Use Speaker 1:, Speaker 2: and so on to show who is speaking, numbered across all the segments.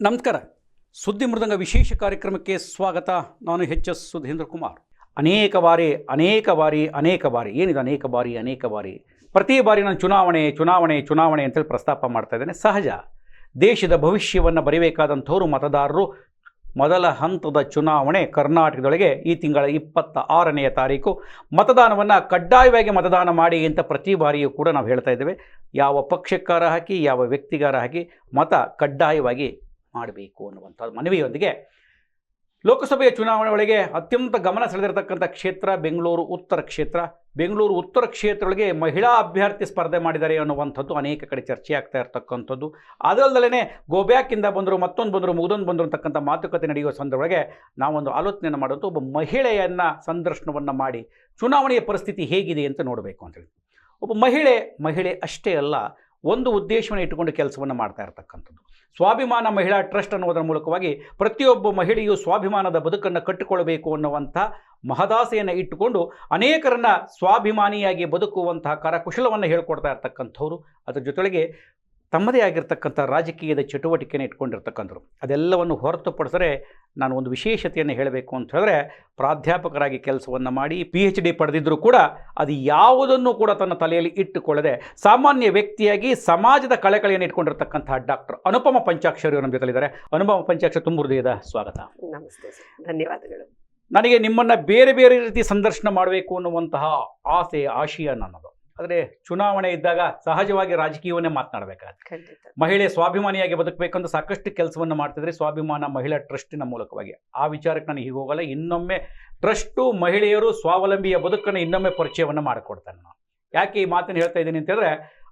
Speaker 1: ನಮಸ್ಕಾರ. ಸುದ್ದಿ ಮೃದಂಗ ವಿಶೇಷ ಕಾರ್ಯಕ್ರಮಕ್ಕೆ ಸ್ವಾಗತ. ನಾನು ಎಚ್ ಎಸ್ ಸುಧೀಂದ್ರ ಕುಮಾರ್. ಅನೇಕ ಬಾರಿ ಅನೇಕ ಬಾರಿ ಅನೇಕ ಬಾರಿ, ಏನಿದೆ ಅನೇಕ ಬಾರಿ ಅನೇಕ ಬಾರಿ? ಪ್ರತಿ ಬಾರಿ ನಾನು ಚುನಾವಣೆ ಚುನಾವಣೆ ಚುನಾವಣೆ ಅಂತೇಳಿ ಪ್ರಸ್ತಾಪ ಮಾಡ್ತಾ ಇದ್ದೇನೆ. ಸಹಜ. ದೇಶದ ಭವಿಷ್ಯವನ್ನು ಬರೀಬೇಕಾದಂಥವ್ರು ಮತದಾರರು ಮೊದಲ ಹಂತದ ಚುನಾವಣೆ ಕರ್ನಾಟಕದೊಳಗೆ ಈ ತಿಂಗಳ ಇಪ್ಪತ್ತ ಆರನೆಯ ತಾರೀಕು. ಮತದಾನವನ್ನು ಕಡ್ಡಾಯವಾಗಿ ಮತದಾನ ಮಾಡಿ ಅಂತ ಪ್ರತಿ ಬಾರಿಯೂ ಕೂಡ ನಾವು ಹೇಳ್ತಾ ಇದ್ದೇವೆ. ಯಾವ ಪಕ್ಷಕ್ಕಾರ ಹಾಕಿ, ಯಾವ ವ್ಯಕ್ತಿಗಾರ ಹಾಕಿ ಮತ ಕಡ್ಡಾಯವಾಗಿ ಮಾಡಬೇಕು ಅನ್ನುವಂಥ ಮನವಿಯೊಂದಿಗೆ ಲೋಕಸಭೆಯ ಚುನಾವಣೆ ಒಳಗೆ ಅತ್ಯಂತ ಗಮನ ಸೆಳೆದಿರತಕ್ಕಂಥ ಕ್ಷೇತ್ರ ಬೆಂಗಳೂರು ಉತ್ತರ ಕ್ಷೇತ್ರ. ಬೆಂಗಳೂರು ಉತ್ತರ ಕ್ಷೇತ್ರದೊಳಗೆ ಮಹಿಳಾ ಅಭ್ಯರ್ಥಿ ಸ್ಪರ್ಧೆ ಮಾಡಿದ್ದಾರೆ ಅನ್ನುವಂಥದ್ದು ಅನೇಕ ಕಡೆ ಚರ್ಚೆ ಆಗ್ತಾ ಇರತಕ್ಕಂಥದ್ದು. ಅದಲ್ಲದಲ್ಲೇ ಗೋಬ್ಯಾಕಿಂದ ಬಂದರು, ಮತ್ತೊಂದು ಬಂದರು, ಮುಗಿದೊಂದು ಬಂದರು ಅಂತಕ್ಕಂಥ ಮಾತುಕತೆ ನಡೆಯುವ ಸಂದರ್ಭದೊಳಗೆ ನಾವೊಂದು ಆಲೋಚನೆಯನ್ನು ಮಾಡೋದು, ಒಬ್ಬ ಮಹಿಳೆಯನ್ನು ಸಂದರ್ಶನವನ್ನು ಮಾಡಿ, ಚುನಾವಣೆಯ ಪರಿಸ್ಥಿತಿ ಹೇಗಿದೆ ಅಂತ ನೋಡಬೇಕು ಅಂತೇಳಿ ಒಬ್ಬ ಮಹಿಳೆ ಮಹಿಳೆ ಅಷ್ಟೇ ಅಲ್ಲ ಒಂದು ಉದ್ದೇಶವನ್ನು ಇಟ್ಟುಕೊಂಡು ಕೆಲಸವನ್ನು ಮಾಡ್ತಾ ಇರತಕ್ಕಂಥದ್ದು. ಸ್ವಾಭಿಮಾನ ಮಹಿಳಾ ಟ್ರಸ್ಟ್ ಅನ್ನೋದರ ಮೂಲಕವಾಗಿ ಪ್ರತಿಯೊಬ್ಬ ಮಹಿಳೆಯು ಸ್ವಾಭಿಮಾನದ ಬದುಕನ್ನು ಕಟ್ಟಿಕೊಳ್ಳಬೇಕು ಅನ್ನುವಂಥ ಮಹದಾಸೆಯನ್ನು ಇಟ್ಟುಕೊಂಡು ಅನೇಕರನ್ನು ಸ್ವಾಭಿಮಾನಿಯಾಗಿ ಬದುಕುವಂತಹ ಕರಕುಶಲವನ್ನು ಹೇಳ್ಕೊಡ್ತಾ ಇರ್ತಕ್ಕಂಥವ್ರು. ಅದರ ಜೊತೆಗೆ ತಮ್ಮದೇ ಆಗಿರ್ತಕ್ಕಂಥ ರಾಜಕೀಯದ ಚಟುವಟಿಕೆಯನ್ನು ಇಟ್ಕೊಂಡಿರ್ತಕ್ಕಂಥರು ಅದೆಲ್ಲವನ್ನು ಹೊರತುಪಡಿಸರೆ ನಾನು ಒಂದು ವಿಶೇಷತೆಯನ್ನು ಹೇಳಬೇಕು ಅಂತ ಹೇಳಿದ್ರೆ ಪ್ರಾಧ್ಯಾಪಕರಾಗಿ ಕೆಲಸವನ್ನು ಮಾಡಿ ಪಿ ಎಚ್ ಡಿ ಪಡೆದಿದ್ದರೂ ಕೂಡ ಅದು ಯಾವುದನ್ನು ಕೂಡ ತನ್ನ ತಲೆಯಲ್ಲಿ ಇಟ್ಟುಕೊಳ್ಳದೆ ಸಾಮಾನ್ಯ ವ್ಯಕ್ತಿಯಾಗಿ ಸಮಾಜದ ಕಳೆಕಳೆಯನ್ನು ಇಟ್ಕೊಂಡಿರ್ತಕ್ಕಂಥ ಡಾಕ್ಟರ್ ಅನುಪಮ ಪಂಚಾಕ್ಷರಿ ನಮ್ಮ ಜೊತೆಲಿದ್ದಾರೆ. ಅನುಪಮ ಪಂಚಾಕ್ಷರಿ ತುಂಬ ಹೃದಯದ ಸ್ವಾಗತ.
Speaker 2: ನಮಸ್ತೆ ಧನ್ಯವಾದಗಳು.
Speaker 1: ನನಗೆ ನಿಮ್ಮನ್ನು ಬೇರೆ ಬೇರೆ ರೀತಿ ಸಂದರ್ಶನ ಮಾಡಬೇಕು ಅನ್ನುವಂತಹ ಆಸೆ ಆಶಯ ನನ್ನದು. ಆದರೆ ಚುನಾವಣೆ ಇದ್ದಾಗ ಸಹಜವಾಗಿ ರಾಜಕೀಯವನ್ನೇ ಮಾತನಾಡಬೇಕಾಗುತ್ತೆ. ಮಹಿಳೆ ಸ್ವಾಭಿಮಾನಿಯಾಗಿ ಬದುಕಬೇಕಂತ ಸಾಕಷ್ಟು ಕೆಲಸವನ್ನು ಮಾಡ್ತಿದ್ರೆ ಸ್ವಾಭಿಮಾನ ಮಹಿಳಾ ಟ್ರಸ್ಟಿನ ಮೂಲಕವಾಗಿ. ಆ ವಿಚಾರಕ್ಕೆ ನಾನು ಹೀಗೆ ಹೋಗಲ್ಲ ಇನ್ನೊಮ್ಮೆ ಟ್ರಸ್ಟು ಮಹಿಳೆಯರು ಸ್ವಾವಲಂಬಿಯ ಬದುಕನ್ನು ಇನ್ನೊಮ್ಮೆ ಪರಿಚಯವನ್ನು ಮಾಡಿಕೊಡ್ತಾನೆ ನಾನು ಯಾಕೆ ಈ ಮಾತನ್ನು ಹೇಳ್ತಾ ಇದ್ದೀನಿ ಅಂತ ಹೇಳಿದ್ರೆ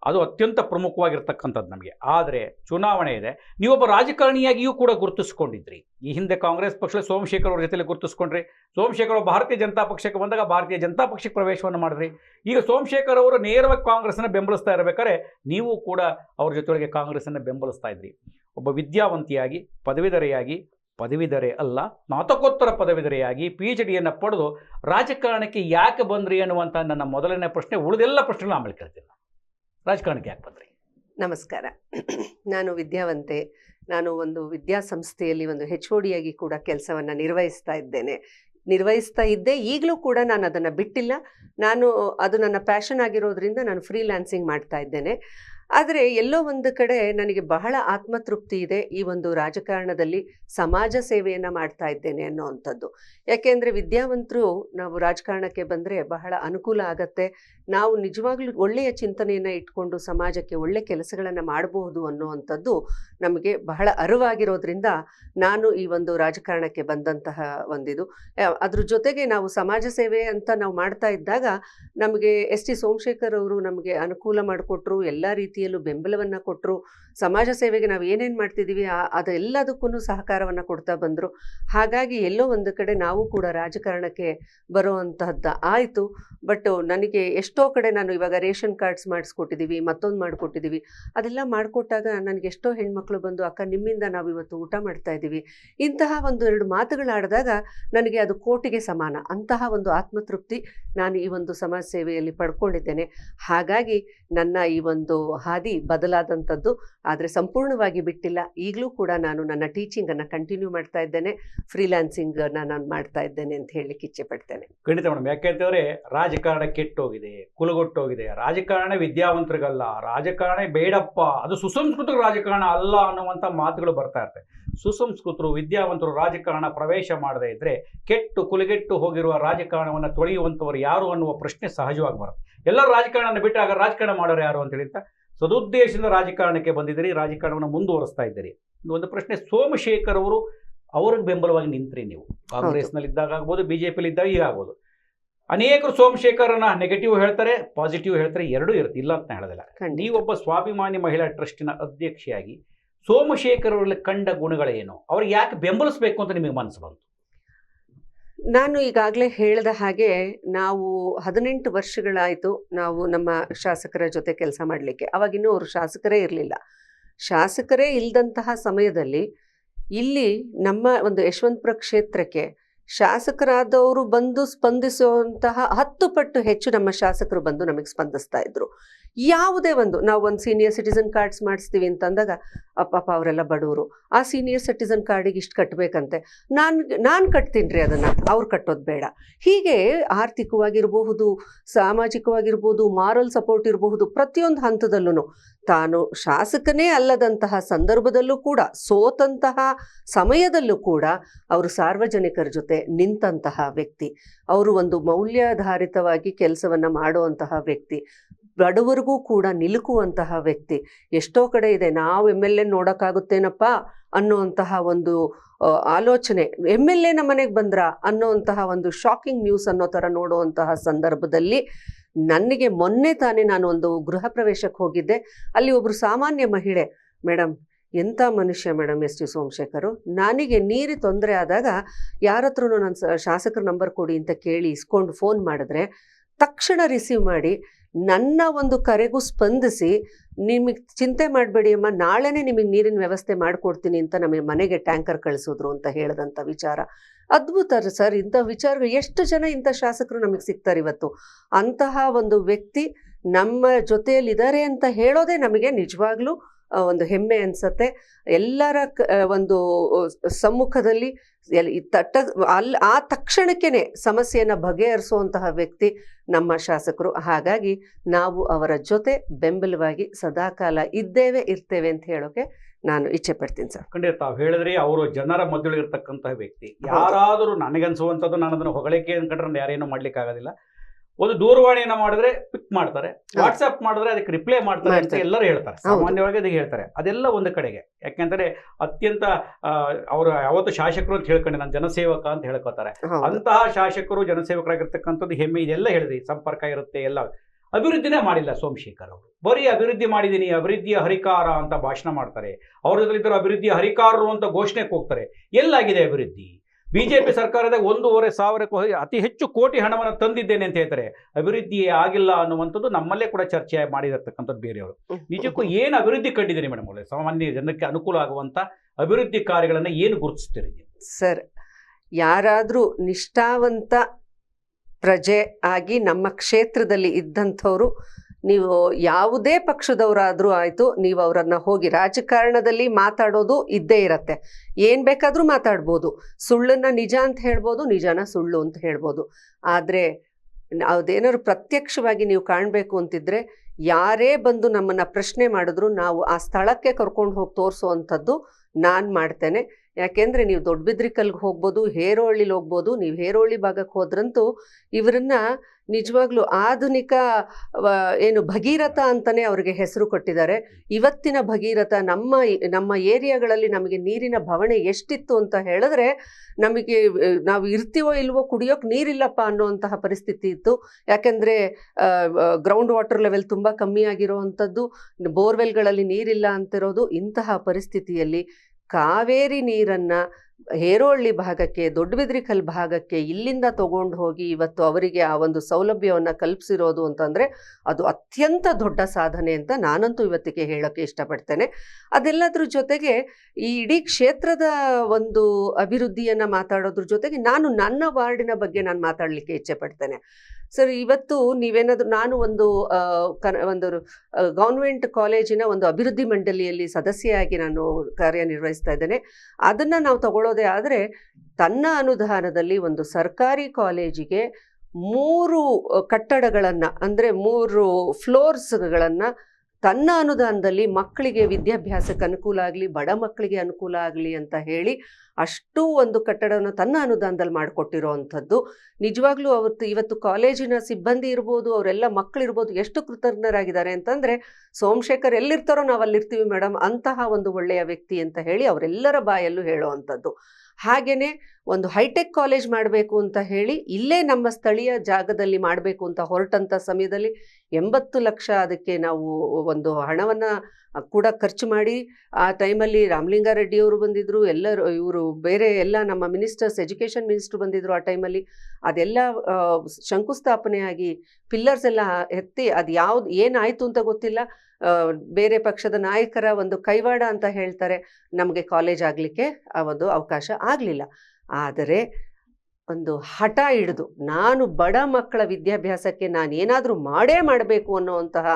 Speaker 1: ಅದು ಅತ್ಯಂತ ಪ್ರಮುಖವಾಗಿರ್ತಕ್ಕಂಥದ್ದು ನಮಗೆ. ಆದರೆ ಚುನಾವಣೆ ಇದೆ. ನೀವೊಬ್ಬ ರಾಜಕಾರಣಿಯಾಗಿಯೂ ಕೂಡ ಗುರುತಿಸ್ಕೊಂಡಿದ್ರಿ. ಈ ಹಿಂದೆ ಕಾಂಗ್ರೆಸ್ ಪಕ್ಷದ ಸೋಮಶೇಖರ್ ಅವ್ರ ಜೊತೆಲಿ ಗುರುತಿಸ್ಕೊಂಡ್ರಿ. ಸೋಮಶೇಖರ್ ಭಾರತೀಯ ಜನತಾ ಪಕ್ಷಕ್ಕೆ ಬಂದಾಗ ಭಾರತೀಯ ಜನತಾ ಪಕ್ಷಕ್ಕೆ ಪ್ರವೇಶವನ್ನು ಮಾಡಿದ್ರಿ. ಈಗ ಸೋಮಶೇಖರ್ ಅವರು ನೇರವಾಗಿ ಕಾಂಗ್ರೆಸ್ನ ಬೆಂಬಲಿಸ್ತಾ ಇರಬೇಕಾದ್ರೆ ನೀವು ಕೂಡ ಅವ್ರ ಜೊತೆಗೆ ಕಾಂಗ್ರೆಸ್ಸನ್ನು ಬೆಂಬಲಿಸ್ತಾ ಇದ್ರಿ. ಒಬ್ಬ ವಿದ್ಯಾವಂತಿಯಾಗಿ, ಪದವೀಧರೆಯಾಗಿ, ಪದವೀಧರೆ ಅಲ್ಲ, ಸ್ನಾತಕೋತ್ತರ ಪದವೀಧರೆಯಾಗಿ ಪಿ ಎಚ್ ಡಿಯನ್ನು ಪಡೆದು ರಾಜಕಾರಣಕ್ಕೆ ಯಾಕೆ ಬಂದ್ರಿ ಅನ್ನುವಂಥ ನನ್ನ ಮೊದಲನೇ ಪ್ರಶ್ನೆ ಉಳಿದೆಲ್ಲ ಪ್ರಶ್ನೆಗಳು ಆಮೇಲೆ ಕೇಳ್ತೀನಿ. ರಾಜಕಾರಣಕ್ಕೆ ಯಾಕೆ ಬಂದ್ರಿ?
Speaker 2: ನಮಸ್ಕಾರ. ನಾನು ವಿದ್ಯಾವಂತೆ. ನಾನು ಒಂದು ವಿದ್ಯಾಸಂಸ್ಥೆಯಲ್ಲಿ ಒಂದು ಹೆಚ್ ಒ ಡಿಯಾಗಿ ಕೂಡ ಕೆಲಸವನ್ನು ನಿರ್ವಹಿಸ್ತಾ ಇದ್ದೇನೆ. ನಿರ್ವಹಿಸ್ತಾ ಇದ್ದೆ ಈಗಲೂ ಕೂಡ ನಾನು ಅದನ್ನು ಬಿಟ್ಟಿಲ್ಲ. ನಾನು ಅದು ನನ್ನ ಪ್ಯಾಷನ್ ಆಗಿರೋದ್ರಿಂದ ನಾನು ಫ್ರೀಲ್ಯಾನ್ಸಿಂಗ್ ಮಾಡ್ತಾ ಇದ್ದೇನೆ. ಆದರೆ ಎಲ್ಲೋ ಒಂದು ಕಡೆ ನನಗೆ ಬಹಳ ಆತ್ಮತೃಪ್ತಿ ಇದೆ ಈ ಒಂದು ರಾಜಕಾರಣದಲ್ಲಿ ಸಮಾಜ ಸೇವೆಯನ್ನು ಮಾಡ್ತಾ ಇದ್ದೇನೆ ಅನ್ನೋವಂಥದ್ದು ಯಾಕೆಂದರೆ ವಿದ್ಯಾವಂತರು ನಾವು ರಾಜಕಾರಣಕ್ಕೆ ಬಂದರೆ ಬಹಳ ಅನುಕೂಲ ಆಗತ್ತೆ. ನಾವು ನಿಜವಾಗ್ಲೂ ಒಳ್ಳೆಯ ಚಿಂತನೆಯನ್ನು ಇಟ್ಕೊಂಡು ಸಮಾಜಕ್ಕೆ ಒಳ್ಳೆ ಕೆಲಸಗಳನ್ನು ಮಾಡಬಹುದು ಅನ್ನುವಂಥದ್ದು ನಮಗೆ ಬಹಳ ಅರಿವಾಗಿರೋದ್ರಿಂದ ನಾನು ಈ ಒಂದು ರಾಜಕಾರಣಕ್ಕೆ ಬಂದಂತಹ ಒಂದಿದು. ಅದ್ರ ಜೊತೆಗೆ ನಾವು ಸಮಾಜ ಸೇವೆ ಅಂತ ನಾವು ಮಾಡ್ತಾ ಇದ್ದಾಗ ನಮಗೆ ಎಸ್ ಟಿ ಸೋಮಶೇಖರ್ ಅವರು ನಮಗೆ ಅನುಕೂಲ ಮಾಡಿಕೊಟ್ರು, ಎಲ್ಲ ರೀತಿಯಲ್ಲೂ ಬೆಂಬಲವನ್ನು ಕೊಟ್ಟರು ಸಮಾಜ ಸೇವೆಗೆ ನಾವು ಏನೇನು ಮಾಡ್ತಿದ್ದೀವಿ ಅದೆಲ್ಲದಕ್ಕೂ ಸಹಕಾರವನ್ನು ಕೊಡ್ತಾ ಬಂದರು. ಹಾಗಾಗಿ ಎಲ್ಲೋ ಒಂದು ಕಡೆ ನಾವು ಕೂಡ ರಾಜಕಾರಣಕ್ಕೆ ಬರುವಂತಹದ್ದು ಆಯಿತು. ಬಟ್ ನನಗೆ ಎಷ್ಟೋ ಕಡೆ ನಾನು ಇವಾಗ ರೇಷನ್ ಕಾರ್ಡ್ಸ್ ಮಾಡಿಸ್ಕೊಟ್ಟಿದ್ದೀವಿ ಮತ್ತೊಂದು ಮಾಡಿಕೊಟ್ಟಿದ್ದೀವಿ ಅದೆಲ್ಲ ಮಾಡಿಕೊಟ್ಟಾಗ ನನಗೆ ಎಷ್ಟೋ ಹೆಣ್ಮಕ್ಳು ಬಂದು, ಅಕ್ಕ, ನಿಮ್ಮಿಂದ ನಾವು ಇವತ್ತು ಊಟ ಮಾಡ್ತಾ ಇದ್ದೀವಿ ಇಂತಹ ಒಂದು ಎರಡು ಮಾತುಗಳಾಡಿದಾಗ ನನಗೆ ಅದು ಕೋಟಿಗೆ ಸಮಾನ. ಅಂತಹ ಒಂದು ಆತ್ಮತೃಪ್ತಿ ನಾನು ಈ ಒಂದು ಸಮಾಜ ಸೇವೆಯಲ್ಲಿ ಪಡ್ಕೊಂಡಿದ್ದೇನೆ. ಹಾಗಾಗಿ ನನ್ನ ಈ ಒಂದು ಹಾದಿ ಬದಲಾದಂಥದ್ದು ಆದರೆ ಸಂಪೂರ್ಣವಾಗಿ ಬಿಟ್ಟಿಲ್ಲ. ಈಗಲೂ ಕೂಡ ನಾನು ನನ್ನ ಟೀಚಿಂಗನ್ನು ಕಂಟಿನ್ಯೂ ಮಾಡ್ತಾ ಇದ್ದೇನೆ. ಫ್ರೀಲ್ಯಾನ್ಸಿಂಗನ್ನು ನಾನು ಮಾಡ್ತಾ ಇದ್ದೇನೆ ಅಂತ ಹೇಳಲಿಕ್ಕೆ ಇಚ್ಛೆ ಪಡ್ತೇನೆ.
Speaker 1: ಖಂಡಿತ ಮೇಡಮ್ ಅಂತವ್ರೆ ರಾಜಕಾರಣ ಕೆಟ್ಟೋಗಿದೆ, ಕುಲಗೊಟ್ಟೋಗಿದೆ. ರಾಜಕಾರಣ ವಿದ್ಯಾವಂತರಿಗಲ್ಲ. ರಾಜಕಾರಣ ಬೇಡಪ್ಪ. ಅದು ಸುಸಂಸ್ಕೃತ ರಾಜಕಾರಣ ಅಲ್ಲ ಅನ್ನುವಂಥ ಮಾತುಗಳು ಬರ್ತಾ ಇರ್ತವೆ. ಸುಸಂಸ್ಕೃತರು, ವಿದ್ಯಾವಂತರು ರಾಜಕಾರಣ ಪ್ರವೇಶ ಮಾಡದೇ ಇದ್ರೆ ಕೆಟ್ಟು, ಕುಲಗೆಟ್ಟು ಹೋಗಿರುವ ರಾಜಕಾರಣವನ್ನು ತೊಳೆಯುವಂಥವ್ರು ಯಾರು ಅನ್ನುವ ಪ್ರಶ್ನೆ ಸಹಜವಾಗಿ ಬರುತ್ತೆ. ಎಲ್ಲರೂ ರಾಜಕಾರಣ ಬಿಟ್ಟಾಗ ರಾಜಕಾರಣ ಮಾಡೋರು ಯಾರು ಅಂತ ಹೇಳಿಂತ ಸದುದ್ದೇಶದಿಂದ ರಾಜಕಾರಣಕ್ಕೆ ಬಂದಿದ್ದೀರಿ ರಾಜಕಾರಣವನ್ನು ಮುಂದುವರಿಸ್ತಾ ಇದ್ದೀರಿ. ಇದು ಒಂದು ಪ್ರಶ್ನೆ. ಸೋಮಶೇಖರ್ ಅವರು ಅವ್ರಿಗೆ ಬೆಂಬಲವಾಗಿ ನಿಂತ್ರಿ ನೀವು. ಕಾಂಗ್ರೆಸ್ನಲ್ಲಿ ಇದ್ದಾಗ ಆಗ್ಬೋದು ಬಿಜೆಪಿಲಿ ಇದ್ದಾಗ ಈಗ ಆಗ್ಬೋದು. ಅನೇಕರು ಸೋಮಶೇಖರನ ನೆಗೆಟಿವ್ ಹೇಳ್ತಾರೆ ಪಾಸಿಟಿವ್ ಹೇಳ್ತಾರೆ ಎರಡೂ ಇರುತ್ತೆ. ಇಲ್ಲ ಅಂತ ಹೇಳೋದಿಲ್ಲ. ನೀವೊಬ್ಬ ಸ್ವಾಭಿಮಾನಿ ಮಹಿಳಾ ಟ್ರಸ್ಟಿನ ಅಧ್ಯಕ್ಷೆಯಾಗಿ ಸೋಮಶೇಖರ್ ಅವರಲ್ಲಿ ಕಂಡ ಗುಣಗಳೇನು? ಅವ್ರಿಗೆ ಯಾಕೆ ಬೆಂಬಲಿಸಬೇಕು ಅಂತ ನಿಮಗೆ ಮನಸ್ಸು ಬಂತು?
Speaker 2: ನಾನು ಈಗಾಗಲೇ ಹೇಳಿದ ಹಾಗೆ ನಾವು ಹದಿನೆಂಟು ವರ್ಷಗಳಾಯಿತು ನಾವು ನಮ್ಮ ಶಾಸಕರ ಜೊತೆ ಕೆಲಸ ಮಾಡಲಿಕ್ಕೆ. ಅವಾಗಿನ್ನೂ ಅವರು ಶಾಸಕರೇ ಇರಲಿಲ್ಲ. ಶಾಸಕರೇ ಇಲ್ಲದಂತಹ ಸಮಯದಲ್ಲಿ ಇಲ್ಲಿ ನಮ್ಮ ಒಂದು ಯಶವಂತಪುರ ಕ್ಷೇತ್ರಕ್ಕೆ ಶಾಸಕರಾದವರು ಬಂದು ಸ್ಪಂದಿಸುವಂತಹ ಹತ್ತು ಪಟ್ಟು ಹೆಚ್ಚು ನಮ್ಮ ಶಾಸಕರು ಬಂದು ನಮಗೆ ಸ್ಪಂದಿಸ್ತಾ ಇದ್ರು. ಯಾವುದೇ ಒಂದು, ನಾವು ಒಂದು ಸೀನಿಯರ್ ಸಿಟಿಸನ್ ಕಾರ್ಡ್ಸ್ ಮಾಡಿಸ್ತೀವಿ ಅಂತಂದಾಗ, ಅಪ್ಪ ಅವರೆಲ್ಲ ಬಡವರು, ಆ ಸೀನಿಯರ್ ಸಿಟಿಸನ್ ಕಾರ್ಡಿಗೆ ಇಷ್ಟು ಕಟ್ಟಬೇಕಂತೆ ನಾನು ನಾನು ಕಟ್ತೀನಿ ರೀ ಅದನ್ನು, ಅವ್ರು ಕಟ್ಟೋದು ಬೇಡ. ಹೀಗೆ ಆರ್ಥಿಕವಾಗಿರಬಹುದು, ಸಾಮಾಜಿಕವಾಗಿರ್ಬೋದು ಮಾರಲ್ ಸಪೋರ್ಟ್ ಇರಬಹುದು, ಪ್ರತಿಯೊಂದು ಹಂತದಲ್ಲೂ ತಾನು ಶಾಸಕನೇ ಅಲ್ಲದಂತಹ ಸಂದರ್ಭದಲ್ಲೂ ಕೂಡ, ಸೋತಂತಹ ಸಮಯದಲ್ಲೂ ಕೂಡ, ಅವರು ಸಾರ್ವಜನಿಕರ ಜೊತೆ ನಿಂತಹ ವ್ಯಕ್ತಿ, ಅವರು ಒಂದು ಮೌಲ್ಯಾಧಾರಿತವಾಗಿ ಕೆಲಸವನ್ನು ಮಾಡುವಂತಹ ವ್ಯಕ್ತಿ ಬಡವರಿಗೂ ಕೂಡ ನಿಲುಕುವಂತಹ ವ್ಯಕ್ತಿ. ಎಷ್ಟೋ ಕಡೆ ಇದೆ, ನಾವು ಎಂ ಎಲ್ ಎ ನೋಡೋಕ್ಕಾಗುತ್ತೇನಪ್ಪ ಅನ್ನುವಂತಹ ಒಂದು ಆಲೋಚನೆ. ಎಂ ಎಲ್ ಎ ಮನೆಗೆ ಬಂದ್ರ ಅನ್ನೋವಂತಹ ಒಂದು ಶಾಕಿಂಗ್ ನ್ಯೂಸ್ ಅನ್ನೋ ಥರ ನೋಡುವಂತಹ ಸಂದರ್ಭದಲ್ಲಿ ನನಗೆ ಮೊನ್ನೆ ತಾನೇ ನಾನು ಒಂದು ಗೃಹ ಪ್ರವೇಶಕ್ಕೆ ಹೋಗಿದ್ದೆ. ಅಲ್ಲಿ ಒಬ್ಬರು ಸಾಮಾನ್ಯ ಮಹಿಳೆ ಮೇಡಮ್ ಎಂಥ ಮನುಷ್ಯ ಮೇಡಮ್ ಎಸ್ ಟಿ ಸೋಮಶೇಖರು? ನನಗೆ ನೀರು ತೊಂದರೆ ಆದಾಗ ಯಾರ ಹತ್ರನೂ ನನ್ನ ಶಾಸಕರ ನಂಬರ್ ಕೊಡಿ ಅಂತ ಕೇಳಿ ಇಸ್ಕೊಂಡು ಫೋನ್ ಮಾಡಿದ್ರೆ ತಕ್ಷಣ ರಿಸೀವ್ ಮಾಡಿ ನನ್ನ ಒಂದು ಕರೆಗೂ ಸ್ಪಂದಿಸಿ, ನಿಮಗೆ ಚಿಂತೆ ಮಾಡಬೇಡಿ ಅಮ್ಮ, ನಾಳೆನೇ ನಿಮಗೆ ನೀರಿನ ವ್ಯವಸ್ಥೆ ಮಾಡಿಕೊಡ್ತೀನಿ ಅಂತ ನಮಗೆ ಮನೆಗೆ ಟ್ಯಾಂಕರ್ ಕಳಿಸಿದ್ರು ಅಂತ ಹೇಳಿದಂಥ ವಿಚಾರ. ಅದ್ಭುತ ಸರ್ ಇಂಥ ವಿಚಾರ ಎಷ್ಟು ಜನ ಇಂಥ ಶಾಸಕರು ನಮಗೆ ಸಿಗ್ತಾರೆ ಇವತ್ತು. ಅಂತಹ ಒಂದು ವ್ಯಕ್ತಿ ನಮ್ಮ ಜೊತೆಯಲ್ಲಿದ್ದಾರೆ ಅಂತ ಹೇಳೋದೇ ನಮಗೆ ನಿಜವಾಗ್ಲೂ ಒಂದು ಹೆಮ್ಮೆ ಅನ್ಸತ್ತೆ. ಎಲ್ಲರ ಒಂದು ಸಮ್ಮುಖದಲ್ಲಿ ಎಲ್- ಈ ತಟ್ಟ ಅಲ್ಲಿ ಆ ತಕ್ಷಣಕ್ಕೇನೆ ಸಮಸ್ಯೆಯನ್ನು ಬಗೆಹರಿಸುವಂತಹ ವ್ಯಕ್ತಿ ನಮ್ಮ ಶಾಸಕರು. ಹಾಗಾಗಿ ನಾವು ಅವರ ಜೊತೆ ಬೆಂಬಲವಾಗಿ ಸದಾಕಾಲ ಇದ್ದೇವೆ ಇರ್ತೇವೆ ಅಂತ ಹೇಳೋಕೆ ನಾನು ಇಚ್ಛೆ ಪಡ್ತೀನಿ ಸರ್.
Speaker 1: ಖಂಡಿತ ತಾವು ಹೇಳಿದ್ರಿ ಅವರು ಜನರ ಮಧ್ಯೊಳಗಿರ್ತಕ್ಕಂತಹ ವ್ಯಕ್ತಿ. ಯಾರಾದರೂ ನನಗನ್ಸುವಂಥದ್ದು ನಾನು ಅದನ್ನು ಹೊಗಳಿಕೆ ಅನ್ಕೊಂಡ್ರೆ ಯಾರೇನೂ ಮಾಡ್ಲಿಕ್ಕೆ ಆಗೋದಿಲ್ಲ ಒಂದು ದೂರವಾಣಿಯನ್ನ ಮಾಡಿದ್ರೆ ಪಿಕ್ ಮಾಡ್ತಾರೆ. ವಾಟ್ಸ್ಆಪ್ ಮಾಡಿದ್ರೆ ಅದಕ್ಕೆ ರಿಪ್ಲೈ ಮಾಡ್ತಾರೆ ಅಂತ. ಎಲ್ಲರೂ ಹೇಳ್ತಾರೆ. ಸಾಮಾನ್ಯವಾಗಿ ಅದಕ್ಕೆ ಹೇಳ್ತಾರೆ. ಅದೆಲ್ಲ ಒಂದು ಕಡೆಗೆ. ಯಾಕೆಂದ್ರೆ ಅತ್ಯಂತ ಅವರು ಯಾವತ್ತು ಶಾಸಕರು ಅಂತ ಹೇಳ್ಕೊಂಡೆ ನಾನು ಜನಸೇವಕ ಅಂತ ಹೇಳ್ಕೊತಾರೆ ಅಂತಹ ಶಾಸಕರು ಜನಸೇವಕರಾಗಿರ್ತಕ್ಕಂಥದ್ದು ಹೆಮ್ಮೆ ಇದೆಲ್ಲ ಹೇಳಿದ್ರಿ. ಸಂಪರ್ಕ ಇರುತ್ತೆ ಎಲ್ಲ. ಅಭಿವೃದ್ಧಿನೇ ಮಾಡಿಲ್ಲ ಸೋಮಶೇಖರ್ ಅವರು. ಬರೀ ಅಭಿವೃದ್ಧಿ ಮಾಡಿದ್ದೀನಿ ಅಭಿವೃದ್ಧಿಯ ಹರಿಕಾರ ಅಂತ ಭಾಷಣ ಮಾಡ್ತಾರೆ. ಅವ್ರ ಜೊತೆಲಿದ್ದರು ಅಭಿವೃದ್ಧಿಯ ಹರಿಕಾರರು ಅಂತ ಘೋಷಣೆಗೆ ಹೋಗ್ತಾರೆ. ಎಲ್ಲಾಗಿದೆ ಅಭಿವೃದ್ಧಿ. ಬಿಜೆಪಿ ಸರ್ಕಾರದಾಗ ಒಂದೂವರೆ ಸಾವಿರಕ್ಕೂ ಅತಿ ಹೆಚ್ಚು ಕೋಟಿ ಹಣವನ್ನು ತಂದಿದ್ದೇನೆ ಅಂತ ಹೇಳ್ತಾರೆ. ಅಭಿವೃದ್ಧಿ ಆಗಿಲ್ಲ ಅನ್ನುವಂಥದ್ದು ನಮ್ಮಲ್ಲೇ ಕೂಡ ಚರ್ಚೆ ಮಾಡಿರತಕ್ಕಂಥದ್ದು ಬೇರೆಯವರು. ನಿಜಕ್ಕೂ ಏನು ಅಭಿವೃದ್ಧಿ ಕಂಡಿದ್ದೀರಿ ಮೇಡಮ್ ಅವರೇ? ಸಾಮಾನ್ಯ ಜನಕ್ಕೆ ಅನುಕೂಲ ಆಗುವಂಥ ಅಭಿವೃದ್ಧಿ ಕಾರ್ಯಗಳನ್ನು ಏನು ಗುರುತಿಸ್ತೀರಿ
Speaker 2: ಸರ್ ಯಾರಾದರೂ ನಿಷ್ಠಾವಂತ ಪ್ರಜೆ ಆಗಿ ನಮ್ಮ ಕ್ಷೇತ್ರದಲ್ಲಿ ಇದ್ದಂಥವ್ರು ನೀವು ಯಾವುದೇ ಪಕ್ಷದವರಾದರೂ ಆಯಿತು, ನೀವು ಅವರನ್ನು ಹೋಗಿ ರಾಜಕಾರಣದಲ್ಲಿ ಮಾತಾಡೋದು ಇದ್ದೇ ಇರತ್ತೆ. ಏನು ಬೇಕಾದರೂ ಮಾತಾಡ್ಬೋದು. ಸುಳ್ಳನ್ನು ನಿಜ ಅಂತ ಹೇಳ್ಬೋದು, ನಿಜಾನ ಸುಳ್ಳು ಅಂತ ಹೇಳ್ಬೋದು. ಆದರೆ, ಅದೇನಾದ್ರು ಪ್ರತ್ಯಕ್ಷವಾಗಿ ನೀವು ಕಾಣಬೇಕು ಅಂತಿದ್ರೆ, ಯಾರೇ ಬಂದು ನಮ್ಮನ್ನು ಪ್ರಶ್ನೆ ಮಾಡಿದ್ರು ನಾವು ಆ ಸ್ಥಳಕ್ಕೆ ಕರ್ಕೊಂಡು ಹೋಗಿ ತೋರಿಸುವಂಥದ್ದು ನಾನು ಮಾಡ್ತೇನೆ. ಯಾಕೆಂದರೆ ನೀವು ದೊಡ್ಡಬಿದ್ರಿಕಲ್ಗೆ ಹೋಗ್ಬೋದು, ಹೇರೋಳ್ಳಿಲಿ ಹೋಗ್ಬೋದು, ನೀವು ಹೇರೋಳ್ಳಿ ಭಾಗಕ್ಕೆ ಹೋದ್ರಂತೂ ಇವರನ್ನ ನಿಜವಾಗ್ಲೂ ಆಧುನಿಕ ಏನು ಭಗೀರಥ ಅಂತಲೇ ಅವರಿಗೆ ಹೆಸರು ಕೊಟ್ಟಿದ್ದಾರೆ. ಇವತ್ತಿನ ಭಗೀರಥ ನಮ್ಮ ನಮ್ಮ ಏರಿಯಾಗಳಲ್ಲಿ ನಮಗೆ ನೀರಿನ ಭವಣೆ ಎಷ್ಟಿತ್ತು ಅಂತ ಹೇಳಿದ್ರೆ, ನಮಗೆ, ನಾವು ಇರ್ತೀವೋ ಇಲ್ವೋ ಕುಡಿಯೋಕೆ ನೀರಿಲ್ಲಪ್ಪ ಅನ್ನುವಂತಹ ಪರಿಸ್ಥಿತಿ ಇತ್ತು. ಯಾಕೆಂದರೆ ಗ್ರೌಂಡ್ ವಾಟರ್ ಲೆವೆಲ್ ತುಂಬ ಕಮ್ಮಿ ಆಗಿರುವಂಥದ್ದು. ಬೋರ್ವೆಲ್ಗಳಲ್ಲಿ ನೀರಿಲ್ಲ ಅಂತಿರೋದು ಇಂತಹ ಪರಿಸ್ಥಿತಿಯಲ್ಲಿ. ಕಾವೇರಿ ನೀರನ್ನು ಹೇರೋಳ್ಳಿ ಭಾಗಕ್ಕೆ, ದೊಡ್ಡಬಿದ್ರಿಕಲ್ ಭಾಗಕ್ಕೆ ಇಲ್ಲಿಂದ ತಗೊಂಡು ಹೋಗಿ ಇವತ್ತು ಅವರಿಗೆ ಆ ಒಂದು ಸೌಲಭ್ಯವನ್ನು ಕಲ್ಪಿಸಿರೋದು ಅಂತಂದರೆ ಅದು ಅತ್ಯಂತ ದೊಡ್ಡ ಸಾಧನೆ ಅಂತ ನಾನಂತೂ ಇವತ್ತಿಗೆ ಹೇಳೋಕ್ಕೆ ಇಷ್ಟಪಡ್ತೇನೆ. ಅದೆಲ್ಲದ್ರ ಜೊತೆಗೆ ಈ ಇಡೀ ಕ್ಷೇತ್ರದ ಒಂದು ಅಭಿವೃದ್ಧಿಯನ್ನು ಮಾತಾಡೋದ್ರ ಜೊತೆಗೆ ನಾನು ನನ್ನ ವಾರ್ಡಿನ ಬಗ್ಗೆ ನಾನು ಮಾತಾಡಲಿಕ್ಕೆ ಇಚ್ಛೆ ಪಡ್ತೇನೆ ಸರ್, ಇವತ್ತು ನೀವೇನಾದರೂ ನಾನು ಒಂದು ಒಂದು ಗೌರ್ಮೆಂಟ್ ಕಾಲೇಜಿನ ಒಂದು ಅಭಿವೃದ್ಧಿ ಮಂಡಳಿಯಲ್ಲಿ ಸದಸ್ಯೆಯಾಗಿ ನಾನು ಕಾರ್ಯನಿರ್ವಹಿಸ್ತಾ ಇದ್ದೇನೆ. ಅದನ್ನು ನಾವು ತಗೊಳ್ಳೋದೇ ಆದರೆ, ತನ್ನ ಅನುದಾನದಲ್ಲಿ ಒಂದು ಸರ್ಕಾರಿ ಕಾಲೇಜಿಗೆ ಮೂರು ಕಟ್ಟಡಗಳನ್ನು, ಅಂದರೆ ಮೂರು ಫ್ಲೋರ್ಸ್ಗಳನ್ನು ತನ್ನ ಅನುದಾನದಲ್ಲಿ ಮಕ್ಕಳಿಗೆ ವಿದ್ಯಾಭ್ಯಾಸಕ್ಕೆ ಅನುಕೂಲ ಆಗಲಿ, ಬಡ ಮಕ್ಕಳಿಗೆ ಅನುಕೂಲ ಆಗಲಿ ಅಂತ ಹೇಳಿ ಅಷ್ಟು ಒಂದು ಕಟ್ಟಡವನ್ನು ತನ್ನ ಅನುದಾನದಲ್ಲಿ ಮಾಡಿಕೊಟ್ಟಿರೋ ಅಂಥದ್ದು. ನಿಜವಾಗ್ಲೂ ಅವತ್ತು ಇವತ್ತು ಕಾಲೇಜಿನ ಸಿಬ್ಬಂದಿ ಇರ್ಬೋದು, ಅವರೆಲ್ಲ ಮಕ್ಕಳಿರ್ಬೋದು ಎಷ್ಟು ಕೃತಜ್ಞರಾಗಿದ್ದಾರೆ ಅಂತಂದರೆ ಸೋಮಶೇಖರ್ ಎಲ್ಲಿರ್ತಾರೋ ನಾವು ಅಲ್ಲಿರ್ತೀವಿ ಮೇಡಮ್ ಅಂತಹ ಒಂದು ಒಳ್ಳೆಯ ವ್ಯಕ್ತಿ ಅಂತ ಹೇಳಿ ಅವರೆಲ್ಲರ ಬಾಯಲ್ಲೂ ಹೇಳೋ ಅಂಥದ್ದು. ಹಾಗೆಯೇ ಒಂದು ಹೈಟೆಕ್ ಕಾಲೇಜ್ ಮಾಡಬೇಕು ಅಂತ ಹೇಳಿ ಇಲ್ಲೇ ನಮ್ಮ ಸ್ಥಳೀಯ ಜಾಗದಲ್ಲಿ ಮಾಡಬೇಕು ಅಂತ ಹೊರಟಂಥ ಸಮಯದಲ್ಲಿ ಎಂಬತ್ತು ಲಕ್ಷ ಅದಕ್ಕೆ ನಾವು ಒಂದು ಹಣವನ್ನು ಕೂಡ ಖರ್ಚು ಮಾಡಿ ಆ ಟೈಮಲ್ಲಿ ರಾಮಲಿಂಗಾರೆಡ್ಡಿಯವರು ಬಂದಿದ್ದರು ಎಲ್ಲರೂ ಇವರು ಬೇರೆ ಎಲ್ಲ ನಮ್ಮ ಮಿನಿಸ್ಟರ್ಸ್ ಎಜುಕೇಷನ್ ಮಿನಿಸ್ಟ್ರು ಬಂದಿದ್ದರು ಆ ಟೈಮಲ್ಲಿ ಅದೆಲ್ಲ ಶಂಕುಸ್ಥಾಪನೆಯಾಗಿ ಪಿಲ್ಲರ್ಸ್ ಎಲ್ಲ ಎತ್ತಿ ಅದು ಯಾವ್ದು ಏನಾಯಿತು ಅಂತ ಗೊತ್ತಿಲ್ಲ. ಬೇರೆ ಪಕ್ಷದ ನಾಯಕರ ಒಂದು ಕೈವಾಡ ಅಂತ ಹೇಳ್ತಾರೆ, ನಮಗೆ ಕಾಲೇಜ್ ಆಗಲಿಕ್ಕೆ ಆ ಒಂದು ಅವಕಾಶ ಆಗಲಿಲ್ಲ. ಆದರೆ ಒಂದು ಹಠ ಹಿಡಿದು ನಾನು ಬಡ ಮಕ್ಕಳ ವಿದ್ಯಾಭ್ಯಾಸಕ್ಕೆ ನಾನು ಏನಾದರೂ ಮಾಡೇ ಮಾಡಬೇಕು ಅನ್ನೋವಂತಹ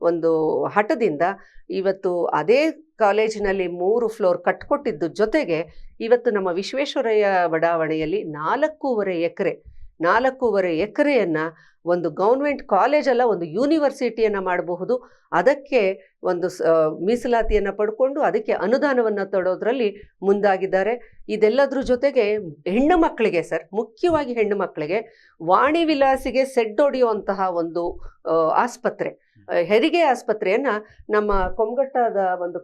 Speaker 2: ಒಂದು ಹಠದಿಂದ ಇವತ್ತು ಅದೇ ಕಾಲೇಜಿನಲ್ಲಿ ಮೂರು ಫ್ಲೋರ್ ಕಟ್ಕೊಟ್ಟಿದ್ದು ಜೊತೆಗೆ ಇವತ್ತು ನಮ್ಮ ವಿಶ್ವೇಶ್ವರಯ್ಯ ಬಡಾವಣೆಯಲ್ಲಿ ನಾಲ್ಕೂವರೆ ಎಕರೆ ನಾಲ್ಕೂವರೆ ಎಕರೆಯನ್ನು ಒಂದು ಗೌರ್ಮೆಂಟ್ ಕಾಲೇಜಲ್ಲ ಒಂದು ಯೂನಿವರ್ಸಿಟಿಯನ್ನು ಮಾಡಬಹುದು. ಅದಕ್ಕೆ ಒಂದು ಸ, ಮೀಸಲಾತಿಯನ್ನು ಪಡ್ಕೊಂಡು ಅದಕ್ಕೆ ಅನುದಾನವನ್ನು ತೊಡೋದ್ರಲ್ಲಿ ಮುಂದಾಗಿದ್ದಾರೆ. ಇದೆಲ್ಲದ್ರ ಜೊತೆಗೆ ಹೆಣ್ಣು ಮಕ್ಕಳಿಗೆ ಸರ್, ಮುಖ್ಯವಾಗಿ ಹೆಣ್ಣು ಮಕ್ಕಳಿಗೆ ವಾಣಿ ವಿಲಾಸಿಗೆ ಸೆಡ್ಡೊಡೆಯುವಂತಹ ಒಂದು ಆಸ್ಪತ್ರೆ. ಹೆರಿಗೆ ಆಸ್ಪತ್ರೆಯನ್ನ ನಮ್ಮ ಕೊಂಗಟ್ಟದ ಒಂದು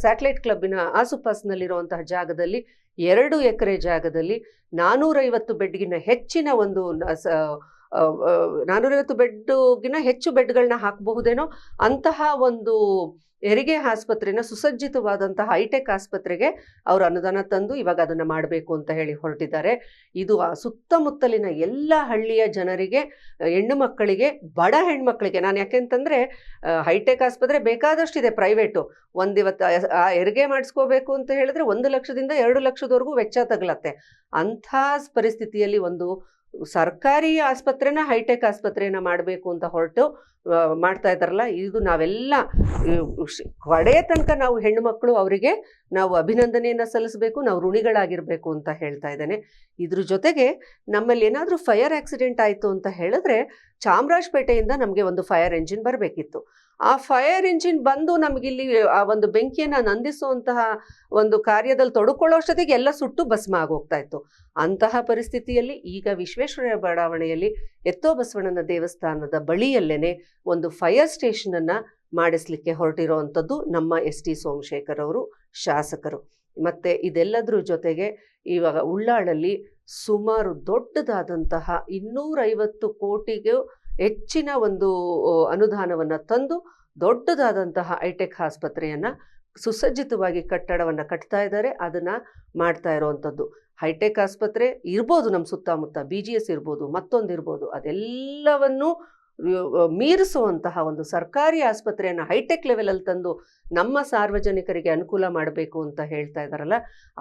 Speaker 2: ಸ್ಯಾಟಲೈಟ್ ಕ್ಲಬ್ಬಿನ ಆಸುಪಾಸಿನಲ್ಲಿರುವಂತಹ ಜಾಗದಲ್ಲಿ, ಎರಡು ಎಕರೆ ಜಾಗದಲ್ಲಿ ನಾನೂರೈವತ್ತು ಬೆಡ್ಗಿನ ಹೆಚ್ಚಿನ ಒಂದು ನಾನೂರೈವತ್ತು ಬೆಡ್ಗಿನ ಹೆಚ್ಚು ಬೆಡ್ಗಳನ್ನ ಹಾಕಬಹುದೇನೋ ಅಂತಹ ಒಂದು ಹೆರಿಗೆ ಆಸ್ಪತ್ರೆನ, ಸುಸಜ್ಜಿತವಾದಂತಹ ಹೈಟೆಕ್ ಆಸ್ಪತ್ರೆಗೆ ಅವರು ಅನುದಾನ ತಂದು ಇವಾಗ ಅದನ್ನ ಮಾಡಬೇಕು ಅಂತ ಹೇಳಿ ಹೊರಟಿದ್ದಾರೆ. ಇದು ಆ ಸುತ್ತಮುತ್ತಲಿನ ಎಲ್ಲ ಹಳ್ಳಿಯ ಜನರಿಗೆ, ಹೆಣ್ಣು ಮಕ್ಕಳಿಗೆ, ಬಡ ಹೆಣ್ಮಕ್ಳಿಗೆ, ನಾನು ಯಾಕೆಂತಂದ್ರೆ ಹೈಟೆಕ್ ಆಸ್ಪತ್ರೆ ಬೇಕಾದಷ್ಟು ಇದೆ ಪ್ರೈವೇಟು ಒಂದಿವತ್ತು ಆ ಹೆರಿಗೆ ಮಾಡಿಸ್ಕೋಬೇಕು ಅಂತ ಹೇಳಿದ್ರೆ ಒಂದು ಲಕ್ಷದಿಂದ ಎರಡು ಲಕ್ಷದವರೆಗೂ ವೆಚ್ಚ ತಗಲತ್ತೆ. ಅಂಥ ಪರಿಸ್ಥಿತಿಯಲ್ಲಿ ಒಂದು ಸರ್ಕಾರಿ ಆಸ್ಪತ್ರೆನ ಹೈಟೆಕ್ ಆಸ್ಪತ್ರೆನ ಮಾಡಬೇಕು ಅಂತ ಹೊರಟು ಮಾಡ್ತಾ ಇದ್ದಾರಲ್ಲ, ಇದು ನಾವೆಲ್ಲ ಕಡೆ ತನಕ ನಾವು ಹೆಣ್ಣುಮಕ್ಕಳು ಅವರಿಗೆ ನಾವು ಅಭಿನಂದನೆಯನ್ನು ಸಲ್ಲಿಸಬೇಕು, ನಾವು ಋಣಿಗಳಾಗಿರಬೇಕು ಅಂತ ಹೇಳ್ತಾ ಇದ್ದೇನೆ. ಇದ್ರ ಜೊತೆಗೆ ನಮ್ಮಲ್ಲಿ ಏನಾದರೂ ಫೈರ್ ಆಕ್ಸಿಡೆಂಟ್ ಆಯಿತು ಅಂತ ಹೇಳಿದ್ರೆ ಚಾಮರಾಜಪೇಟೆಯಿಂದ ನಮಗೆ ಒಂದು ಫೈರ್ ಎಂಜಿನ್ ಬರಬೇಕಿತ್ತು. ಆ ಫೈರ್ ಇಂಜಿನ್ ಬಂದು ನಮಗಿಲ್ಲಿ, ಆ ಒಂದು ಬೆಂಕಿಯನ್ನು ನಂದಿಸುವಂತಹ ಒಂದು ಕಾರ್ಯದಲ್ಲಿ ತೊಡ್ಕೊಳ್ಳೋ ಅಷ್ಟೊತ್ತಿಗೆ ಎಲ್ಲ ಸುಟ್ಟು ಭಸ್ಮ ಆಗೋಗ್ತಾ ಇತ್ತು. ಅಂತಹ ಪರಿಸ್ಥಿತಿಯಲ್ಲಿ ಈಗ ವಿಶ್ವೇಶ್ವರಯ್ಯ ಬಡಾವಣೆಯಲ್ಲಿ ಎತ್ತೋ ಬಸವಣ್ಣನ ದೇವಸ್ಥಾನದ ಬಳಿಯಲ್ಲೇನೆ ಒಂದು ಫೈರ್ ಸ್ಟೇಷನ್ ಅನ್ನ ಮಾಡಿಸ್ಲಿಕ್ಕೆ ಹೊರಟಿರುವಂಥದ್ದು ನಮ್ಮ ಎಸ್ ಟಿ ಸೋಮಶೇಖರ್ ಅವರು, ಶಾಸಕರು. ಮತ್ತೆ ಇದೆಲ್ಲದ್ರ ಜೊತೆಗೆ ಇವಾಗ ಉಳ್ಳಾಳಲ್ಲಿ ಸುಮಾರು ದೊಡ್ಡದಾದಂತಹ ಇನ್ನೂರೈವತ್ತು ಕೋಟಿಗೂ ಹೆಚ್ಚಿನ ಒಂದು ಅನುದಾನವನ್ನು ತಂದು ದೊಡ್ಡದಾದಂತಹ ಹೈಟೆಕ್ ಆಸ್ಪತ್ರೆಯನ್ನು ಸುಸಜ್ಜಿತವಾಗಿ ಕಟ್ಟಡವನ್ನು ಕಟ್ತಾ ಇದ್ದಾರೆ. ಅದನ್ನು ಮಾಡ್ತಾ ಇರೋವಂಥದ್ದು. ಹೈಟೆಕ್ ಆಸ್ಪತ್ರೆ ಇರ್ಬೋದು ನಮ್ಮ ಸುತ್ತಮುತ್ತ, ಬಿ ಜಿ ಎಸ್ ಇರ್ಬೋದು, ಮತ್ತೊಂದು ಇರ್ಬೋದು, ಅದೆಲ್ಲವನ್ನು ಮೀರಿಸುವಂತಹ ಒಂದು ಸರ್ಕಾರಿ ಆಸ್ಪತ್ರೆಯನ್ನು ಹೈಟೆಕ್ ಲೆವೆಲಲ್ಲಿ ತಂದು ನಮ್ಮ ಸಾರ್ವಜನಿಕರಿಗೆ ಅನುಕೂಲ ಮಾಡಬೇಕು ಅಂತ ಹೇಳ್ತಾ ಇದ್ದಾರಲ್ಲ,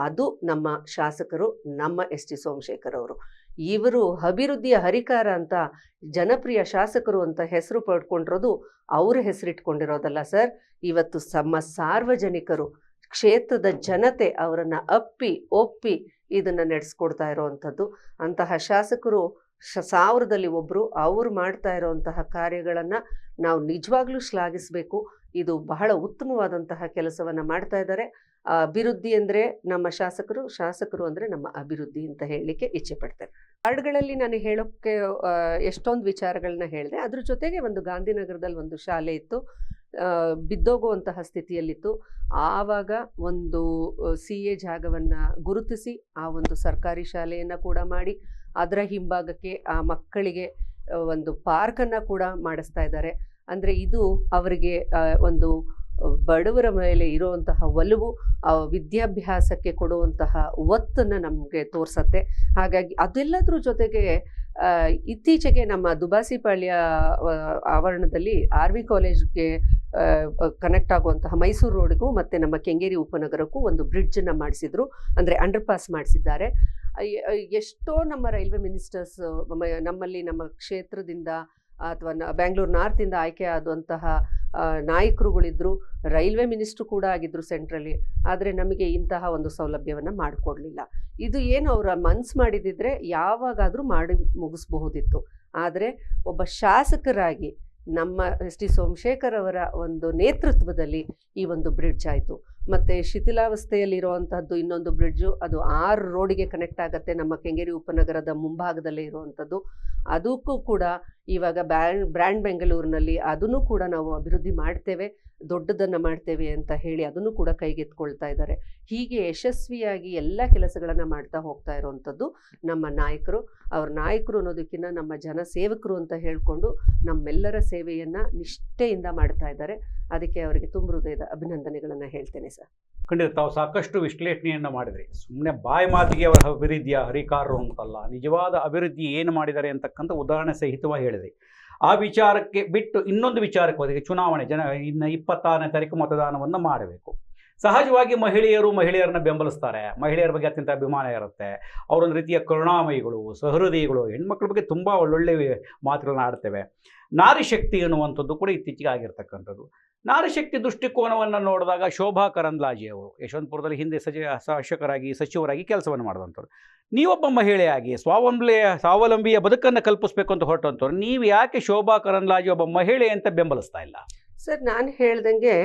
Speaker 2: ಅದು ನಮ್ಮ ಶಾಸಕರು, ನಮ್ಮ ಎಸ್ ಟಿ ಸೋಮಶೇಖರ್ ಅವರು. ಇವರು ಅಭಿವೃದ್ಧಿಯ ಹರಿಕಾರ ಅಂತ ಜನಪ್ರಿಯ ಶಾಸಕರು ಅಂತ ಹೆಸರು ಪಡ್ಕೊಂಡಿರೋದು ಅವರ ಹೆಸರಿಟ್ಕೊಂಡಿರೋದಲ್ಲ ಸರ್. ಇವತ್ತು ನಮ್ಮ ಸಾರ್ವಜನಿಕರು, ಕ್ಷೇತ್ರದ ಜನತೆ ಅವರನ್ನು ಅಪ್ಪಿ, ಒಪ್ಪಿ ಇದನ್ನು ನಡೆಸ್ಕೊಡ್ತಾ ಇರೋವಂಥದ್ದು. ಅಂತಹ ಶಾಸಕರು ಶ ಸಾವಿರದಲ್ಲಿ ಒಬ್ಬರು ಅವರು ಮಾಡ್ತಾ ಇರೋವಂತಹ ಕಾರ್ಯಗಳನ್ನು ನಾವು ನಿಜವಾಗ್ಲೂ ಶ್ಲಾಘಿಸಬೇಕು. ಇದು ಬಹಳ ಉತ್ತಮವಾದಂತಹ ಕೆಲಸವನ್ನು ಮಾಡ್ತಾ ಇದ್ದಾರೆ. ಅಭಿವೃದ್ಧಿ ಅಂದರೆ ನಮ್ಮ ಶಾಸಕರು ಶಾಸಕರು ಅಂದರೆ ನಮ್ಮ ಅಭಿವೃದ್ಧಿ ಅಂತ ಹೇಳಲಿಕ್ಕೆ ಇಚ್ಛೆ ಪಡ್ತೇನೆ. ಕಾರ್ಡ್ಗಳಲ್ಲಿ ನಾನು ಹೇಳೋಕ್ಕೆ ಎಷ್ಟೊಂದು ವಿಚಾರಗಳನ್ನ ಹೇಳಿದೆ. ಅದ್ರ ಜೊತೆಗೆ ಒಂದು ಗಾಂಧಿನಗರದಲ್ಲಿ ಒಂದು ಶಾಲೆ ಇತ್ತು ಬಿದ್ದೋಗುವಂತಹ ಸ್ಥಿತಿಯಲ್ಲಿತ್ತು. ಆವಾಗ ಒಂದು ಸಿ ಎ ಜಾಗವನ್ನು ಗುರುತಿಸಿ, ಆ ಒಂದು ಸರ್ಕಾರಿ ಶಾಲೆಯನ್ನು ಕೂಡ ಮಾಡಿ, ಅದರ ಹಿಂಭಾಗಕ್ಕೆ ಆ ಮಕ್ಕಳಿಗೆ ಒಂದು ಪಾರ್ಕನ್ನು ಕೂಡ ಮಾಡಿಸ್ತಾ ಇದ್ದಾರೆ. ಅಂದರೆ ಇದು ಅವರಿಗೆ ಒಂದು ಬಡವರ ಮೇಲೆ ಇರುವಂತಹ ಒಲವು ವಿದ್ಯಾಭ್ಯಾಸಕ್ಕೆ ಕೊಡುವಂತಹ ಒತ್ತನ್ನು ನಮಗೆ ತೋರಿಸತ್ತೆ. ಹಾಗಾಗಿ ಅದೆಲ್ಲದ್ರ ಜೊತೆಗೆ ಇತ್ತೀಚೆಗೆ ನಮ್ಮ ದುಬಾಸಿಪಾಳ್ಯ ಆವರಣದಲ್ಲಿ ಆರ್ ವಿ ಕಾಲೇಜ್ಗೆ ಕನೆಕ್ಟ್ ಆಗುವಂತಹ ಮೈಸೂರು ರೋಡ್ಗೂ ಮತ್ತು ನಮ್ಮ ಕೆಂಗೇರಿ ಉಪನಗರಕ್ಕೂ ಒಂದು ಬ್ರಿಡ್ಜನ್ನು ಮಾಡಿಸಿದ್ರು. ಅಂದರೆ ಅಂಡರ್ ಪಾಸ್ ಮಾಡಿಸಿದ್ದಾರೆ ಎಷ್ಟೋ ನಮ್ಮ ರೈಲ್ವೆ ಮಿನಿಸ್ಟರ್ಸ್ ನಮ್ಮಲ್ಲಿ ನಮ್ಮ ಕ್ಷೇತ್ರದಿಂದ ಅಥವಾ ಬ್ಯಾಂಗ್ಳೂರು ನಾರ್ತಿಂದ ಆಯ್ಕೆ ಆದಂತಹ ನಾಯಕರುಗಳಿದ್ರು, ರೈಲ್ವೆ ಮಿನಿಸ್ಟ್ರು ಕೂಡ ಆಗಿದ್ರು ಸೆಂಟ್ರಲ್ಲಿ, ಆದರೆ ನಮಗೆ ಇಂತಹ ಒಂದು ಸೌಲಭ್ಯವನ್ನು ಮಾಡಿಕೊಡ್ಲಿಲ್ಲ. ಇದು ಏನು ಅವರ ಮನ್ಸು ಮಾಡಿದಿದ್ರೆ ಯಾವಾಗಾದರೂ ಮಾಡಿ ಮುಗಿಸ್ಬಹುದಿತ್ತು. ಆದರೆ ಒಬ್ಬ ಶಾಸಕರಾಗಿ ನಮ್ಮ ಎಸ್ ಟಿ ಸೋಮಶೇಖರ್ ಅವರ ಒಂದು ನೇತೃತ್ವದಲ್ಲಿ ಈ ಒಂದು ಬ್ರಿಡ್ಜ್ ಆಯಿತು. ಮತ್ತು ಶಿಥಿಲಾವಸ್ಥೆಯಲ್ಲಿರುವಂಥದ್ದು ಇನ್ನೊಂದು ಬ್ರಿಡ್ಜು ಅದು ಆರು ರೋಡಿಗೆ ಕನೆಕ್ಟ್ ಆಗುತ್ತೆ, ನಮ್ಮ ಕೆಂಗೇರಿ ಉಪನಗರದ ಮುಂಭಾಗದಲ್ಲೇ ಇರುವಂಥದ್ದು ಅದಕ್ಕೂ ಕೂಡ ಇವಾಗ ಬ್ರ್ಯಾಂಡ್ ಬೆಂಗಳೂರಿನಲ್ಲಿ ಅದನ್ನು ಕೂಡ ನಾವು ಅಭಿವೃದ್ಧಿ ಮಾಡ್ತೇವೆ, ದೊಡ್ಡದನ್ನು ಮಾಡ್ತೇವೆ ಅಂತ ಹೇಳಿ ಅದನ್ನು ಕೂಡ ಕೈಗೆತ್ಕೊಳ್ತಾ ಇದ್ದಾರೆ. ಹೀಗೆ ಯಶಸ್ವಿಯಾಗಿ ಎಲ್ಲ ಕೆಲಸಗಳನ್ನು ಮಾಡ್ತಾ ಹೋಗ್ತಾ ಇರುವಂಥದ್ದು ನಮ್ಮ ನಾಯಕರು. ಅವ್ರ ನಾಯಕರು ಅನ್ನೋದಕ್ಕಿಂತ ನಮ್ಮ ಜನ ಸೇವಕರು ಅಂತ ಹೇಳಿಕೊಂಡು ನಮ್ಮೆಲ್ಲರ ಸೇವೆಯನ್ನು ನಿಷ್ಠೆಯಿಂದ ಮಾಡ್ತಾ ಇದ್ದಾರೆ. ಅದಕ್ಕೆ ಅವರಿಗೆ ತುಂಬ ಹೃದಯದ ಅಭಿನಂದನೆಗಳನ್ನು ಹೇಳ್ತೇನೆ ಸರ್.
Speaker 1: ಖಂಡಿತ ತಾವು ಸಾಕಷ್ಟು ವಿಶ್ಲೇಷಣೆಯನ್ನು ಮಾಡಿದ್ರಿ. ಸುಮ್ಮನೆ ಬಾಯಿ ಮಾತಿಗೆ ಅವರ ಅಭಿವೃದ್ಧಿಯ ಹರಿಕಾರರು ಅಂತಲ್ಲ, ನಿಜವಾದ ಅಭಿವೃದ್ಧಿ ಏನು ಮಾಡಿದ್ದಾರೆ ಅಂತಕ್ಕಂಥ ಉದಾಹರಣೆ ಸಹಿತವಾಗಿ ಹೇಳಿದ್ರಿ. ಆ ವಿಚಾರಕ್ಕೆ ಬಿಟ್ಟು ಇನ್ನೊಂದು ವಿಚಾರಕ್ಕೆ ಹೋದರೆ, ಚುನಾವಣೆ, ಜನ ಇನ್ನು ಇಪ್ಪತ್ತಾರನೇ ತಾರೀಕು ಮತದಾನವನ್ನು ಮಾಡಬೇಕು. ಸಹಜವಾಗಿ ಮಹಿಳೆಯರು ಮಹಿಳೆಯರನ್ನ ಬೆಂಬಲಿಸ್ತಾರೆ. ಮಹಿಳೆಯರ ಬಗ್ಗೆ ಅತ್ಯಂತ ಅಭಿಮಾನ ಇರುತ್ತೆ. ಅವರೊಂದು ರೀತಿಯ ಕರುಣಾಮಯಿಗಳು, ಸಹೃದಯಿಗಳು, ಹೆಣ್ಮಕ್ಳ ಬಗ್ಗೆ ತುಂಬ ಒಳ್ಳೊಳ್ಳೆ ಮಾತುಗಳನ್ನ ಆಡ್ತೇವೆ. ನಾರಿ ಶಕ್ತಿ ಅನ್ನುವಂಥದ್ದು ಕೂಡ ಇತ್ತೀಚೆಗೆ ಆಗಿರ್ತಕ್ಕಂಥದ್ದು. ನಾರಿ ಶಕ್ತಿ ದೃಷ್ಟಿಕೋನವನ್ನು ನೋಡಿದಾಗ ಶೋಭಾ ಕರಂದ್ಲಾಜೆ ಅವರು, ಯಶವಂತಪುರದಲ್ಲಿ ಹಿಂದೆ ಸಚಿವ ಶಾಸಕರಾಗಿ, ಸಚಿವರಾಗಿ ಕೆಲಸವನ್ನು ಮಾಡಿದಂಥವ್ರು ನೀವೊಬ್ಬ ಮಹಿಳೆಯಾಗಿ ಸ್ವಾವಲಂಬಿ, ಸ್ವಾವಲಂಬಿಯ ಬದುಕನ್ನು ಕಲ್ಪಿಸಬೇಕು ಅಂತ ಹೊರಟಂಥವ್ರು, ನೀವು ಯಾಕೆ ಶೋಭಾ ಕರಂದ್ಲಾಜೆ ಒಬ್ಬ ಮಹಿಳೆ ಅಂತ ಬೆಂಬಲಿಸ್ತಾ ಇಲ್ಲ?
Speaker 2: ಸರ್, ನಾನು ಹೇಳ್ದಂಗೆ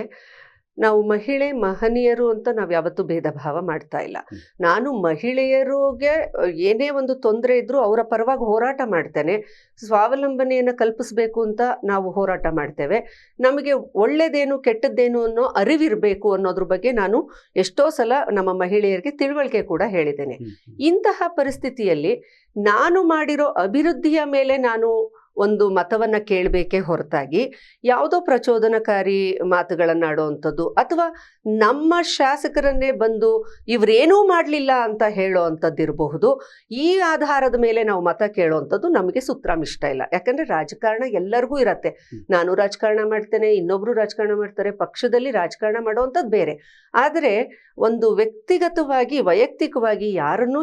Speaker 2: ನಾವು ಮಹಿಳೆ ಮಹನೀಯರು ಅಂತ ನಾವು ಯಾವತ್ತೂ ಭೇದ ಭಾವ ಮಾಡ್ತಾ ಇಲ್ಲ. ನಾನು ಮಹಿಳೆಯರಿಗೆ ಏನೇ ಒಂದು ತೊಂದರೆ ಇದ್ರೂ ಅವರ ಪರವಾಗಿ ಹೋರಾಟ ಮಾಡ್ತೇನೆ. ಸ್ವಾವಲಂಬನೆಯನ್ನು ಕಲ್ಪಿಸಬೇಕು ಅಂತ ನಾವು ಹೋರಾಟ ಮಾಡ್ತೇವೆ. ನಮಗೆ ಒಳ್ಳೇದೇನು ಕೆಟ್ಟದ್ದೇನು ಅನ್ನೋ ಅರಿವಿರಬೇಕು ಅನ್ನೋದ್ರ ಬಗ್ಗೆ ನಾನು ಎಷ್ಟೋ ಸಲ ನಮ್ಮ ಮಹಿಳೆಯರಿಗೆ ತಿಳುವಳಿಕೆ ಕೂಡ ಹೇಳಿದ್ದೇನೆ. ಇಂತಹ ಪರಿಸ್ಥಿತಿಯಲ್ಲಿ ನಾನು ಮಾಡಿರೋ ಅಭಿವೃದ್ಧಿಯ ಮೇಲೆ ನಾನು ಒಂದು ಮತವನ್ನ ಕೇಳಬೇಕೇ ಹೊರತಾಗಿ ಯಾವುದೋ ಪ್ರಚೋದನಕಾರಿ ಮಾತುಗಳನ್ನಾಡುವಂಥದ್ದು ಅಥವಾ ನಮ್ಮ ಶಾಸಕರನ್ನೇ ಬಂದು ಇವರೇನೂ ಮಾಡಲಿಲ್ಲ ಅಂತ ಹೇಳೋ ಅಂಥದ್ದಿರಬಹುದು ಈ ಆಧಾರದ ಮೇಲೆ ನಾವು ಮತ ಕೇಳುವಂಥದ್ದು ನಮಗೆ ಸುತ್ರಾಮ್ ಇಷ್ಟ ಇಲ್ಲ. ಯಾಕಂದ್ರೆ ರಾಜಕಾರಣ ಎಲ್ಲರಿಗೂ ಇರತ್ತೆ. ನಾನು ರಾಜಕಾರಣ ಮಾಡ್ತೇನೆ ಇನ್ನೊಬ್ರು ರಾಜಕಾರಣ ಮಾಡ್ತಾರೆ ಪಕ್ಷದಲ್ಲಿ ರಾಜಕಾರಣ ಮಾಡುವಂಥದ್ದು ಬೇರೆ. ಆದರೆ ಒಂದು ವ್ಯಕ್ತಿಗತವಾಗಿ ವೈಯಕ್ತಿಕವಾಗಿ ಯಾರನ್ನೂ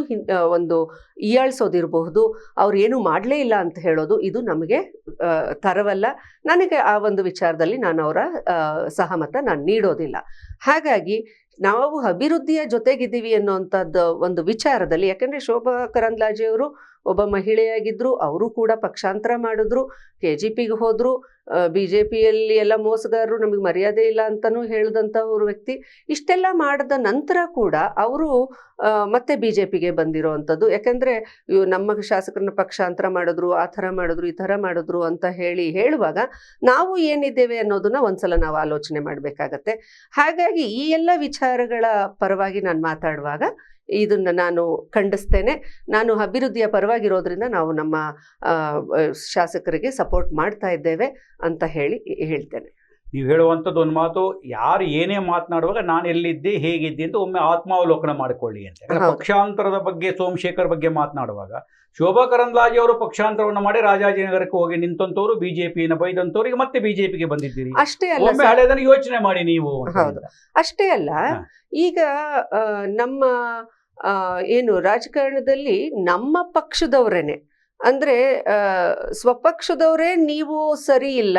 Speaker 2: ಒಂದು ಹೀಯಾಳಿಸೋದಿರಬಹುದು ಅವ್ರು ಏನು ಮಾಡಲೇ ಇಲ್ಲ ಅಂತ ಹೇಳೋದು ಇದು ನಮಗೆ ಆ, ತರವಲ್ಲ. ನನಗೆ ಆ ಒಂದು ವಿಚಾರದಲ್ಲಿ ನಾನು ಅವರ ಸಹಮತ ನಾನು ನೀಡೋದಿಲ್ಲ. ಹಾಗಾಗಿ ನಾವು ಅಭಿವೃದ್ಧಿಯ ಜೊತೆಗಿದ್ದೀವಿ ಅನ್ನುವಂಥದ್ದು ಒಂದು ವಿಚಾರದಲ್ಲಿ ಯಾಕಂದರೆ ಶೋಭಾ ಕರಂದ್ಲಾಜೆಯವರು ಒಬ್ಬ ಮಹಿಳೆಯಾಗಿದ್ದರು ಅವರು ಕೂಡ ಪಕ್ಷಾಂತರ ಮಾಡಿದ್ರು ಕೆ ಜಿ ಪಿಗೆ ಹೋದರು ಬಿ ಜೆ ಪಿಯಲ್ಲಿ ಎಲ್ಲ ಮೋಸಗಾರರು ನಮಗೆ ಮರ್ಯಾದೆ ಇಲ್ಲ ಅಂತಲೂ ಹೇಳಿದಂಥವ್ರು ವ್ಯಕ್ತಿ. ಇಷ್ಟೆಲ್ಲ ಮಾಡಿದ ನಂತರ ಕೂಡ ಅವರು ಮತ್ತೆ ಬಿ ಜೆ ಪಿಗೆ ಬಂದಿರೋವಂಥದ್ದು. ಯಾಕೆಂದರೆ ಇವು ನಮ್ಮ ಶಾಸಕರನ್ನ ಪಕ್ಷಾಂತರ ಮಾಡಿದ್ರು, ಆ ಥರ ಮಾಡಿದ್ರು, ಈ ಥರ ಮಾಡಿದ್ರು ಅಂತ ಹೇಳಿ ಹೇಳುವಾಗ ನಾವು ಏನಿದ್ದೇವೆ ಅನ್ನೋದನ್ನ ಒಂದ್ಸಲ ನಾವು ಆಲೋಚನೆ ಮಾಡಬೇಕಾಗತ್ತೆ. ಹಾಗಾಗಿ ಈ ಎಲ್ಲ ವಿಚಾರಗಳ ಪರವಾಗಿ ನಾನು ಮಾತಾಡುವಾಗ ಇದನ್ನು ನಾನು ಖಂಡಿಸ್ತೇನೆ. ನಾನು ಅಭಿವೃದ್ಧಿಯ ಪರವಾಗಿರೋದ್ರಿಂದ ನಾವು ನಮ್ಮ ಶಾಸಕರಿಗೆ ಸಪೋರ್ಟ್ ಮಾಡ್ತಾ ಇದ್ದೇವೆ ಅಂತ ಹೇಳಿ ಹೇಳ್ತೇನೆ.
Speaker 1: ನೀವು ಹೇಳುವಂಥದ್ದು ಒಂದು ಮಾತು ಯಾರು ಏನೇ ಮಾತನಾಡುವಾಗ ನಾನು ಎಲ್ಲಿದ್ದೆ ಹೇಗಿದ್ದೆ ಅಂತ ಒಮ್ಮೆ ಆತ್ಮಾವಲೋಕನ ಮಾಡಿಕೊಳ್ಳಿ ಅಂತ ಪಕ್ಷಾಂತರದ ಬಗ್ಗೆ ಸೋಮಶೇಖರ್ ಬಗ್ಗೆ ಮಾತನಾಡುವಾಗ ಶೋಭಾ ಕರಂದ್ಲಾಜಿ ಅವರು ಪಕ್ಷಾಂತರವನ್ನು ಮಾಡಿ ರಾಜಾಜಿನಗರಕ್ಕೆ ಹೋಗಿ ನಿಂತವರು ಬಿಜೆಪಿಯನ್ನು ಬೈದಂತವ್ರಿಗೆ ಮತ್ತೆ ಬಿಜೆಪಿಗೆ ಬಂದಿದ್ದೀರಿ.
Speaker 2: ಅಷ್ಟೇ ಅಲ್ಲ
Speaker 1: ಒಮ್ಮೆ
Speaker 2: ಹಳೆಯದನ್ನು
Speaker 1: ಹಳೆದನ್ನು ಯೋಚನೆ ಮಾಡಿ ನೀವು
Speaker 2: ಹೌದು. ಅಷ್ಟೇ ಅಲ್ಲ ಈಗ ನಮ್ಮ ಏನು ರಾಜಕಾರಣದಲ್ಲಿ ನಮ್ಮ ಪಕ್ಷದವರೇನೆ. ಅಂದ್ರೆ ಸ್ವಪಕ್ಷದವರೇ ನೀವು ಸರಿ ಇಲ್ಲ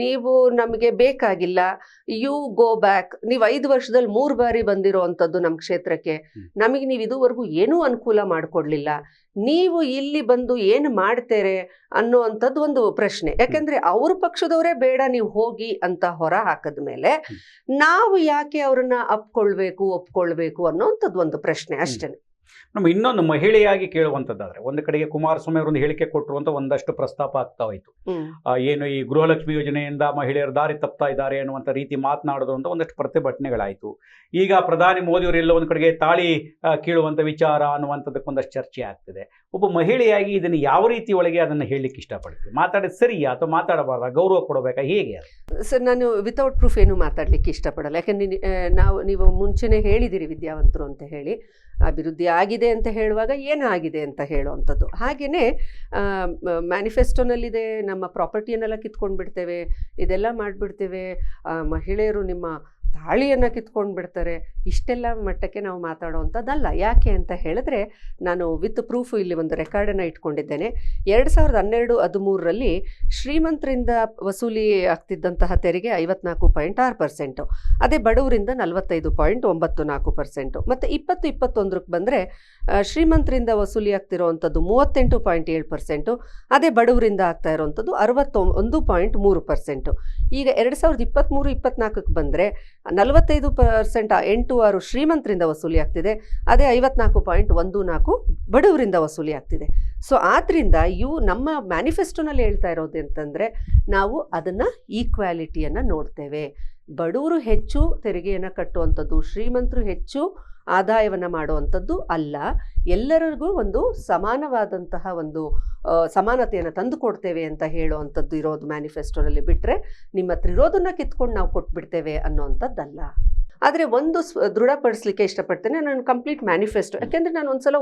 Speaker 2: ನೀವು ನಮಗೆ ಬೇಕಾಗಿಲ್ಲ ಯು ಗೋ ಬ್ಯಾಕ್ ನೀವು ಐದು ವರ್ಷದಲ್ಲಿ ಮೂರು ಬಾರಿ ಬಂದಿರೋ ಅಂಥದ್ದು ನಮ್ಮ ಕ್ಷೇತ್ರಕ್ಕೆ ನಮಗೆ ನೀವು ಇದುವರೆಗೂ ಏನೂ ಅನುಕೂಲ ಮಾಡಿಕೊಡ್ಲಿಲ್ಲ. ನೀವು ಇಲ್ಲಿ ಬಂದು ಏನು ಮಾಡ್ತೇರೆ ಅನ್ನೋ ಅಂಥದ್ದು ಒಂದು ಪ್ರಶ್ನೆ. ಯಾಕೆಂದ್ರೆ ಅವ್ರ ಪಕ್ಷದವರೇ ಬೇಡ ನೀವು ಹೋಗಿ ಅಂತ ಹೊರ ಹಾಕದ
Speaker 1: ಮೇಲೆ
Speaker 2: ನಾವು ಯಾಕೆ ಅವ್ರನ್ನ ಅಪ್ಕೊಳ್ಬೇಕು ಒಪ್ಕೊಳ್ಬೇಕು ಅನ್ನೋಂಥದ್ದು ಒಂದು ಪ್ರಶ್ನೆ ಅಷ್ಟೇ
Speaker 1: ನಮ್ಮ ಇನ್ನೊಂದು ಮಹಿಳೆಯಾಗಿ ಕೇಳುವಂಥದ್ದಾದ್ರೆ ಒಂದು ಕಡೆಗೆ ಕುಮಾರಸ್ವಾಮಿ ಅವರೊಂದು ಹೇಳಿಕೆ ಕೊಟ್ಟರು ಅಂತ ಒಂದಷ್ಟು ಪ್ರಸ್ತಾಪ ಆಗ್ತಾ ಹೋಯಿತು. ಏನು ಈ ಗೃಹಲಕ್ಷ್ಮಿ ಯೋಜನೆಯಿಂದ ಮಹಿಳೆಯರು ದಾರಿ ತಪ್ತಾ ಇದ್ದಾರೆ ಅನ್ನುವಂಥ ರೀತಿ ಮಾತನಾಡೋದು ಅಂತ ಒಂದಷ್ಟು ಪ್ರತಿಭಟನೆಗಳಾಯಿತು. ಈಗ ಪ್ರಧಾನಿ ಮೋದಿಯವರು ಎಲ್ಲ ಒಂದು ಕಡೆಗೆ ತಾಳಿ ಕೇಳುವಂಥ ವಿಚಾರ ಅನ್ನುವಂಥದ್ದಕ್ಕೆ ಒಂದಷ್ಟು ಚರ್ಚೆ ಆಗ್ತಿದೆ. ಒಬ್ಬ ಮಹಿಳೆಯಾಗಿ ಇದನ್ನು ಯಾವ ರೀತಿ ಒಳಗೆ ಅದನ್ನು ಹೇಳಲಿಕ್ಕೆ ಇಷ್ಟಪಡ್ತೀವಿ ಮಾತಾಡೋದು ಸರಿಯಾ ಅಥವಾ ಮಾತಾಡಬಾರ್ದಾ? ಗೌರವ ಕೊಡಬೇಕಾ? ಹೇಗೆ
Speaker 2: ಸರ್ ನಾನು ವಿತೌಟ್ ಪ್ರೂಫ್ ಏನು ಮಾತಾಡಲಿಕ್ಕೆ ಇಷ್ಟಪಡಲ್ಲ. ಯಾಕಂದ್ರೆ ನಿ- ನಾವು ನೀವು ಮುಂಚೆನೇ ಹೇಳಿದಿರಿ ವಿದ್ಯಾವಂತರು ಅಂತ ಹೇಳಿ. ಅಭಿವೃದ್ಧಿ ಆಗಿದೆ ಅಂತ ಹೇಳುವಾಗ ಏನಾಗಿದೆ ಅಂತ ಹೇಳುವಂಥದ್ದು. ಹಾಗೆಯೇ ಮ್ಯಾನಿಫೆಸ್ಟೋನಲ್ಲಿದೆ, ನಮ್ಮ ಪ್ರಾಪರ್ಟಿಯನ್ನೆಲ್ಲ ಕಿತ್ಕೊಂಡು ಬಿಡ್ತೇವೆ ಇದೆಲ್ಲ ಮಾಡಿಬಿಡ್ತೇವೆ ಮಹಿಳೆಯರು ನಿಮ್ಮ ತಾಳಿಯನ್ನು ಕಿತ್ಕೊಂಡು ಬಿಡ್ತಾರೆ ಇಷ್ಟೆಲ್ಲ ಮಟ್ಟಕ್ಕೆ ನಾವು ಮಾತಾಡೋವಂಥದ್ದಲ್ಲ. ಯಾಕೆ ಅಂತ ಹೇಳಿದ್ರೆ, ನಾನು ವಿತ್ ಪ್ರೂಫು ಇಲ್ಲಿ ಒಂದು ರೆಕಾರ್ಡನ್ನು ಇಟ್ಕೊಂಡಿದ್ದೇನೆ. ಎರಡು ಸಾವಿರದ ಹನ್ನೆರಡು ಹದಿಮೂರರಲ್ಲಿ ಶ್ರೀಮಂತರಿಂದ ವಸೂಲಿ ಆಗ್ತಿದ್ದಂತಹ ತೆರಿಗೆ ಐವತ್ನಾಲ್ಕು ಪಾಯಿಂಟ್ ಆರು ಪರ್ಸೆಂಟು. ಅದೇ ಬಡವರಿಂದ ನಲವತ್ತೈದು ಪಾಯಿಂಟ್ ಒಂಬತ್ತು ನಾಲ್ಕು ಪರ್ಸೆಂಟು. ಮತ್ತು ಇಪ್ಪತ್ತು ಇಪ್ಪತ್ತೊಂದಕ್ಕೆ ಬಂದರೆ ಶ್ರೀಮಂತರಿಂದ ವಸೂಲಿ ಆಗ್ತಿರೋವಂಥದ್ದು ಮೂವತ್ತೆಂಟು ಪಾಯಿಂಟ್ ಏಳು ಪರ್ಸೆಂಟು. ಅದೇ ಬಡವರಿಂದ ಆಗ್ತಾ ಇರೋವಂಥದ್ದು ಅರವತ್ತೊ ಒಂದು ಪಾಯಿಂಟ್ ಮೂರು ಪರ್ಸೆಂಟು. ಈಗ ಎರಡು ಸಾವಿರದ ಇಪ್ಪತ್ತ್ಮೂರು ಇಪ್ಪತ್ನಾಲ್ಕಕ್ಕೆ ಬಂದರೆ, ನಲವತ್ತೈದು ಪರ್ಸೆಂಟ್ ಎಂಟು ಆರು ಶ್ರೀಮಂತರಿಂದ ವಸೂಲಿ ಆಗ್ತಿದೆ. ಅದೇ ಐವತ್ನಾಲ್ಕು ಪಾಯಿಂಟ್ ಒಂದು ನಾಲ್ಕು ಬಡವರಿಂದ ವಸೂಲಿ ಆಗ್ತಿದೆ. ಸೊ ಆದ್ದರಿಂದ ಇವು ನಮ್ಮ ಮ್ಯಾನಿಫೆಸ್ಟೋನಲ್ಲಿ ಹೇಳ್ತಾ ಇರೋದು ಅಂತಂದರೆ ನಾವು ಅದನ್ನು ಈಕ್ವಾಲಿಟಿಯನ್ನು ನೋಡ್ತೇವೆ. ಬಡವರು ಹೆಚ್ಚು ತೆರಿಗೆಯನ್ನು ಕಟ್ಟುವಂಥದ್ದು, ಶ್ರೀಮಂತರು ಹೆಚ್ಚು ಆದಾಯವನ್ನು ಮಾಡುವಂಥದ್ದು ಅಲ್ಲ. ಎಲ್ಲರಿಗೂ ಒಂದು ಸಮಾನವಾದಂತಹ ಒಂದು ಸಮಾನತೆಯನ್ನು ತಂದು ಕೊಡ್ತೇವೆ ಅಂತ ಹೇಳುವಂಥದ್ದು ಇರೋದು ಮ್ಯಾನಿಫೆಸ್ಟೋನಲ್ಲಿ ಬಿಟ್ಟರೆ ನಿಮ್ಮ ಹತ್ರ ಇರೋದನ್ನ ಕಿತ್ಕೊಂಡು ನಾವು ಕೊಟ್ಬಿಡ್ತೇವೆ ಅನ್ನೋವಂಥದ್ದಲ್ಲ. ಆದರೆ ಒಂದು ಸ್- ದೃಢಪಡಿಸ್ಲಿಕ್ಕೆ ಇಷ್ಟಪಡ್ತೇನೆ ನಾನು ಕಂಪ್ಲೀಟ್ ಮ್ಯಾನಿಫೆಸ್ಟೋ ಯಾಕೆಂದ್ರೆ ನಾನು ಒಂದ್ಸಲ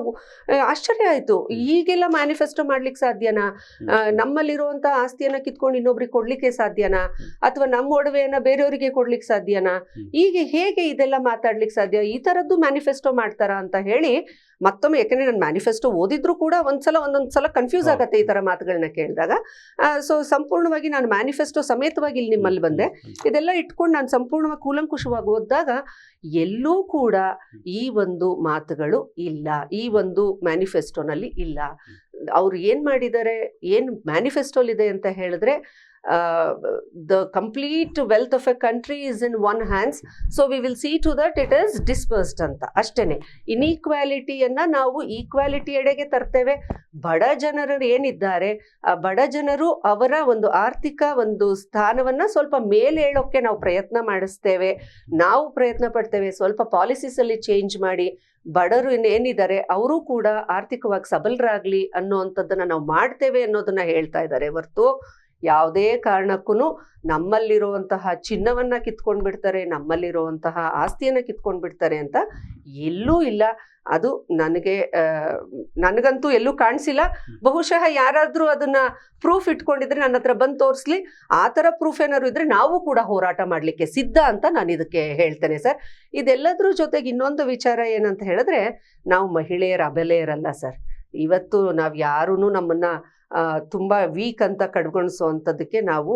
Speaker 2: ಆಶ್ಚರ್ಯ ಆಯಿತು. ಈಗೆಲ್ಲ ಮ್ಯಾನಿಫೆಸ್ಟೋ ಮಾಡ್ಲಿಕ್ಕೆ ಸಾಧ್ಯನಾ? ನಮ್ಮಲ್ಲಿರುವಂಥ ಆಸ್ತಿಯನ್ನು ಕಿತ್ಕೊಂಡು ಇನ್ನೊಬ್ರಿಗೆ ಕೊಡ್ಲಿಕ್ಕೆ ಸಾಧ್ಯನಾ? ಅಥವಾ ನಮ್ಮ ಒಡವೆಯನ್ನು ಬೇರೆಯವರಿಗೆ ಕೊಡ್ಲಿಕ್ಕೆ ಸಾಧ್ಯನಾ?
Speaker 1: ಈಗ
Speaker 2: ಹೀಗೆ ಹೇಗೆ ಇದೆಲ್ಲ ಮಾತಾಡ್ಲಿಕ್ಕೆ ಸಾಧ್ಯ? ಈ ತರದ್ದು ಮ್ಯಾನಿಫೆಸ್ಟೋ ಮಾಡ್ತಾರಾ ಅಂತ ಹೇಳಿ ಮತ್ತೊಮ್ಮೆ ಯಾಕೆಂದ್ರೆ ನಾನು ಮ್ಯಾನಿಫೆಸ್ಟೋ ಓದಿದ್ರು ಕೂಡ ಒಂದ್ಸಲ ಒಂದೊಂದು ಸಲ ಕನ್ಫ್ಯೂಸ್ ಆಗುತ್ತೆ ಈ ತರ ಮಾತುಗಳನ್ನ ಕೇಳಿದಾಗ. ಸೊ ಸಂಪೂರ್ಣವಾಗಿ ನಾನು ಮ್ಯಾನಿಫೆಸ್ಟೋ ಸಮೇತವಾಗಿ ಇಲ್ಲಿ ನಿಮ್ಮಲ್ಲಿ ಬಂದೆ. ಇದೆಲ್ಲ ಇಟ್ಕೊಂಡು ನಾನು ಸಂಪೂರ್ಣವಾಗಿ ಕೂಲಂಕುಷವಾಗಿ ಓದಿದಾಗ ಎಲ್ಲೂ ಕೂಡ ಈ ಒಂದು ಮಾತುಗಳು ಇಲ್ಲ. ಈ ಒಂದು ಮ್ಯಾನಿಫೆಸ್ಟೋನಲ್ಲಿ ಇಲ್ಲ. ಅವ್ರು ಏನು ಮಾಡಿದ್ದಾರೆ? ಏನು ಮ್ಯಾನಿಫೆಸ್ಟೋಲಿದೆ ಅಂತ ಹೇಳಿದ್ರೆ the complete wealth of a country is in one hands so we will see to that it is dispersed ಅಂತ ಅಷ್ಟೇನೆ. ಇನ್ಈಕ್ವಾಲಿಟಿಯನ್ನ ನಾವು ಈಕ್ವಾಲಿಟಿ ಎಡೆಗೆ ತರ್ತೇವೆ. ಬಡ ಜನರು ಏನಿದ್ದಾರೆ, ಆ ಬಡ ಜನರು ಅವರ ಒಂದು ಆರ್ಥಿಕ ಒಂದು ಸ್ಥಾನವನ್ನ ಸ್ವಲ್ಪ ಮೇಲೆ ಹೇಳೋಕೆ ನಾವು ಪ್ರಯತ್ನ ಮಾಡಿಸ್ತೇವೆ. ನಾವು ಪ್ರಯತ್ನ ಪಡ್ತೇವೆ. ಸ್ವಲ್ಪ ಪಾಲಿಸೀಸ್ ಅಲ್ಲಿ ಚೇಂಜ್ ಮಾಡಿ, ಬಡರು ಏನಿದ್ದಾರೆ, ಅವರು ಕೂಡ ಆರ್ಥಿಕವಾಗಿ ಸಬಲರಾಗ್ಲಿ ಅನ್ನೋವಂಥದ್ದನ್ನ ನಾವು ಮಾಡ್ತೇವೆ ಅನ್ನೋದನ್ನ ಹೇಳ್ತಾ ಇದ್ದಾರೆ ಹೊರ್ತು ಯಾವುದೇ ಕಾರಣಕ್ಕೂ ನಮ್ಮಲ್ಲಿರುವಂತಹ ಚಿನ್ನವನ್ನ ಕಿತ್ಕೊಂಡು ಬಿಡ್ತಾರೆ ನಮ್ಮಲ್ಲಿರುವಂತಹ ಆಸ್ತಿಯನ್ನ ಕಿತ್ಕೊಂಡು ಬಿಡ್ತಾರೆ ಅಂತ ಎಲ್ಲೂ ಇಲ್ಲ. ಅದು ನನಗೆ ನನಗಂತೂ ಎಲ್ಲೂ ಕಾಣಿಸಿಲ್ಲ. ಬಹುಶಃ ಯಾರಾದ್ರೂ ಅದನ್ನ ಪ್ರೂಫ್ ಇಟ್ಕೊಂಡಿದ್ರೆ ನನ್ನ ಹತ್ರ ಬಂದು ತೋರಿಸ್ಲಿ. ಆ ಥರ ಪ್ರೂಫ್ ಏನಾದ್ರು ಇದ್ರೆ ನಾವು ಕೂಡ ಹೋರಾಟ ಮಾಡಲಿಕ್ಕೆ ಸಿದ್ಧ ಅಂತ ನಾನು ಇದಕ್ಕೆ ಹೇಳ್ತೇನೆ ಸರ್. ಇದೆಲ್ಲದ್ರ ಜೊತೆಗೆ ಇನ್ನೊಂದು ವಿಚಾರ ಏನಂತ ಹೇಳಿದ್ರೆ ನಾವು ಮಹಿಳೆಯರ ಅಬಲೆಯರಲ್ಲ ಸರ್. ಇವತ್ತು ನಾವು ಯಾರೂ ನಮ್ಮನ್ನ ತುಂಬಾ ವೀಕ್ ಅಂತ ಕಡ್ಗೊಳಿಸುವಂಥದ್ದಕ್ಕೆ ನಾವು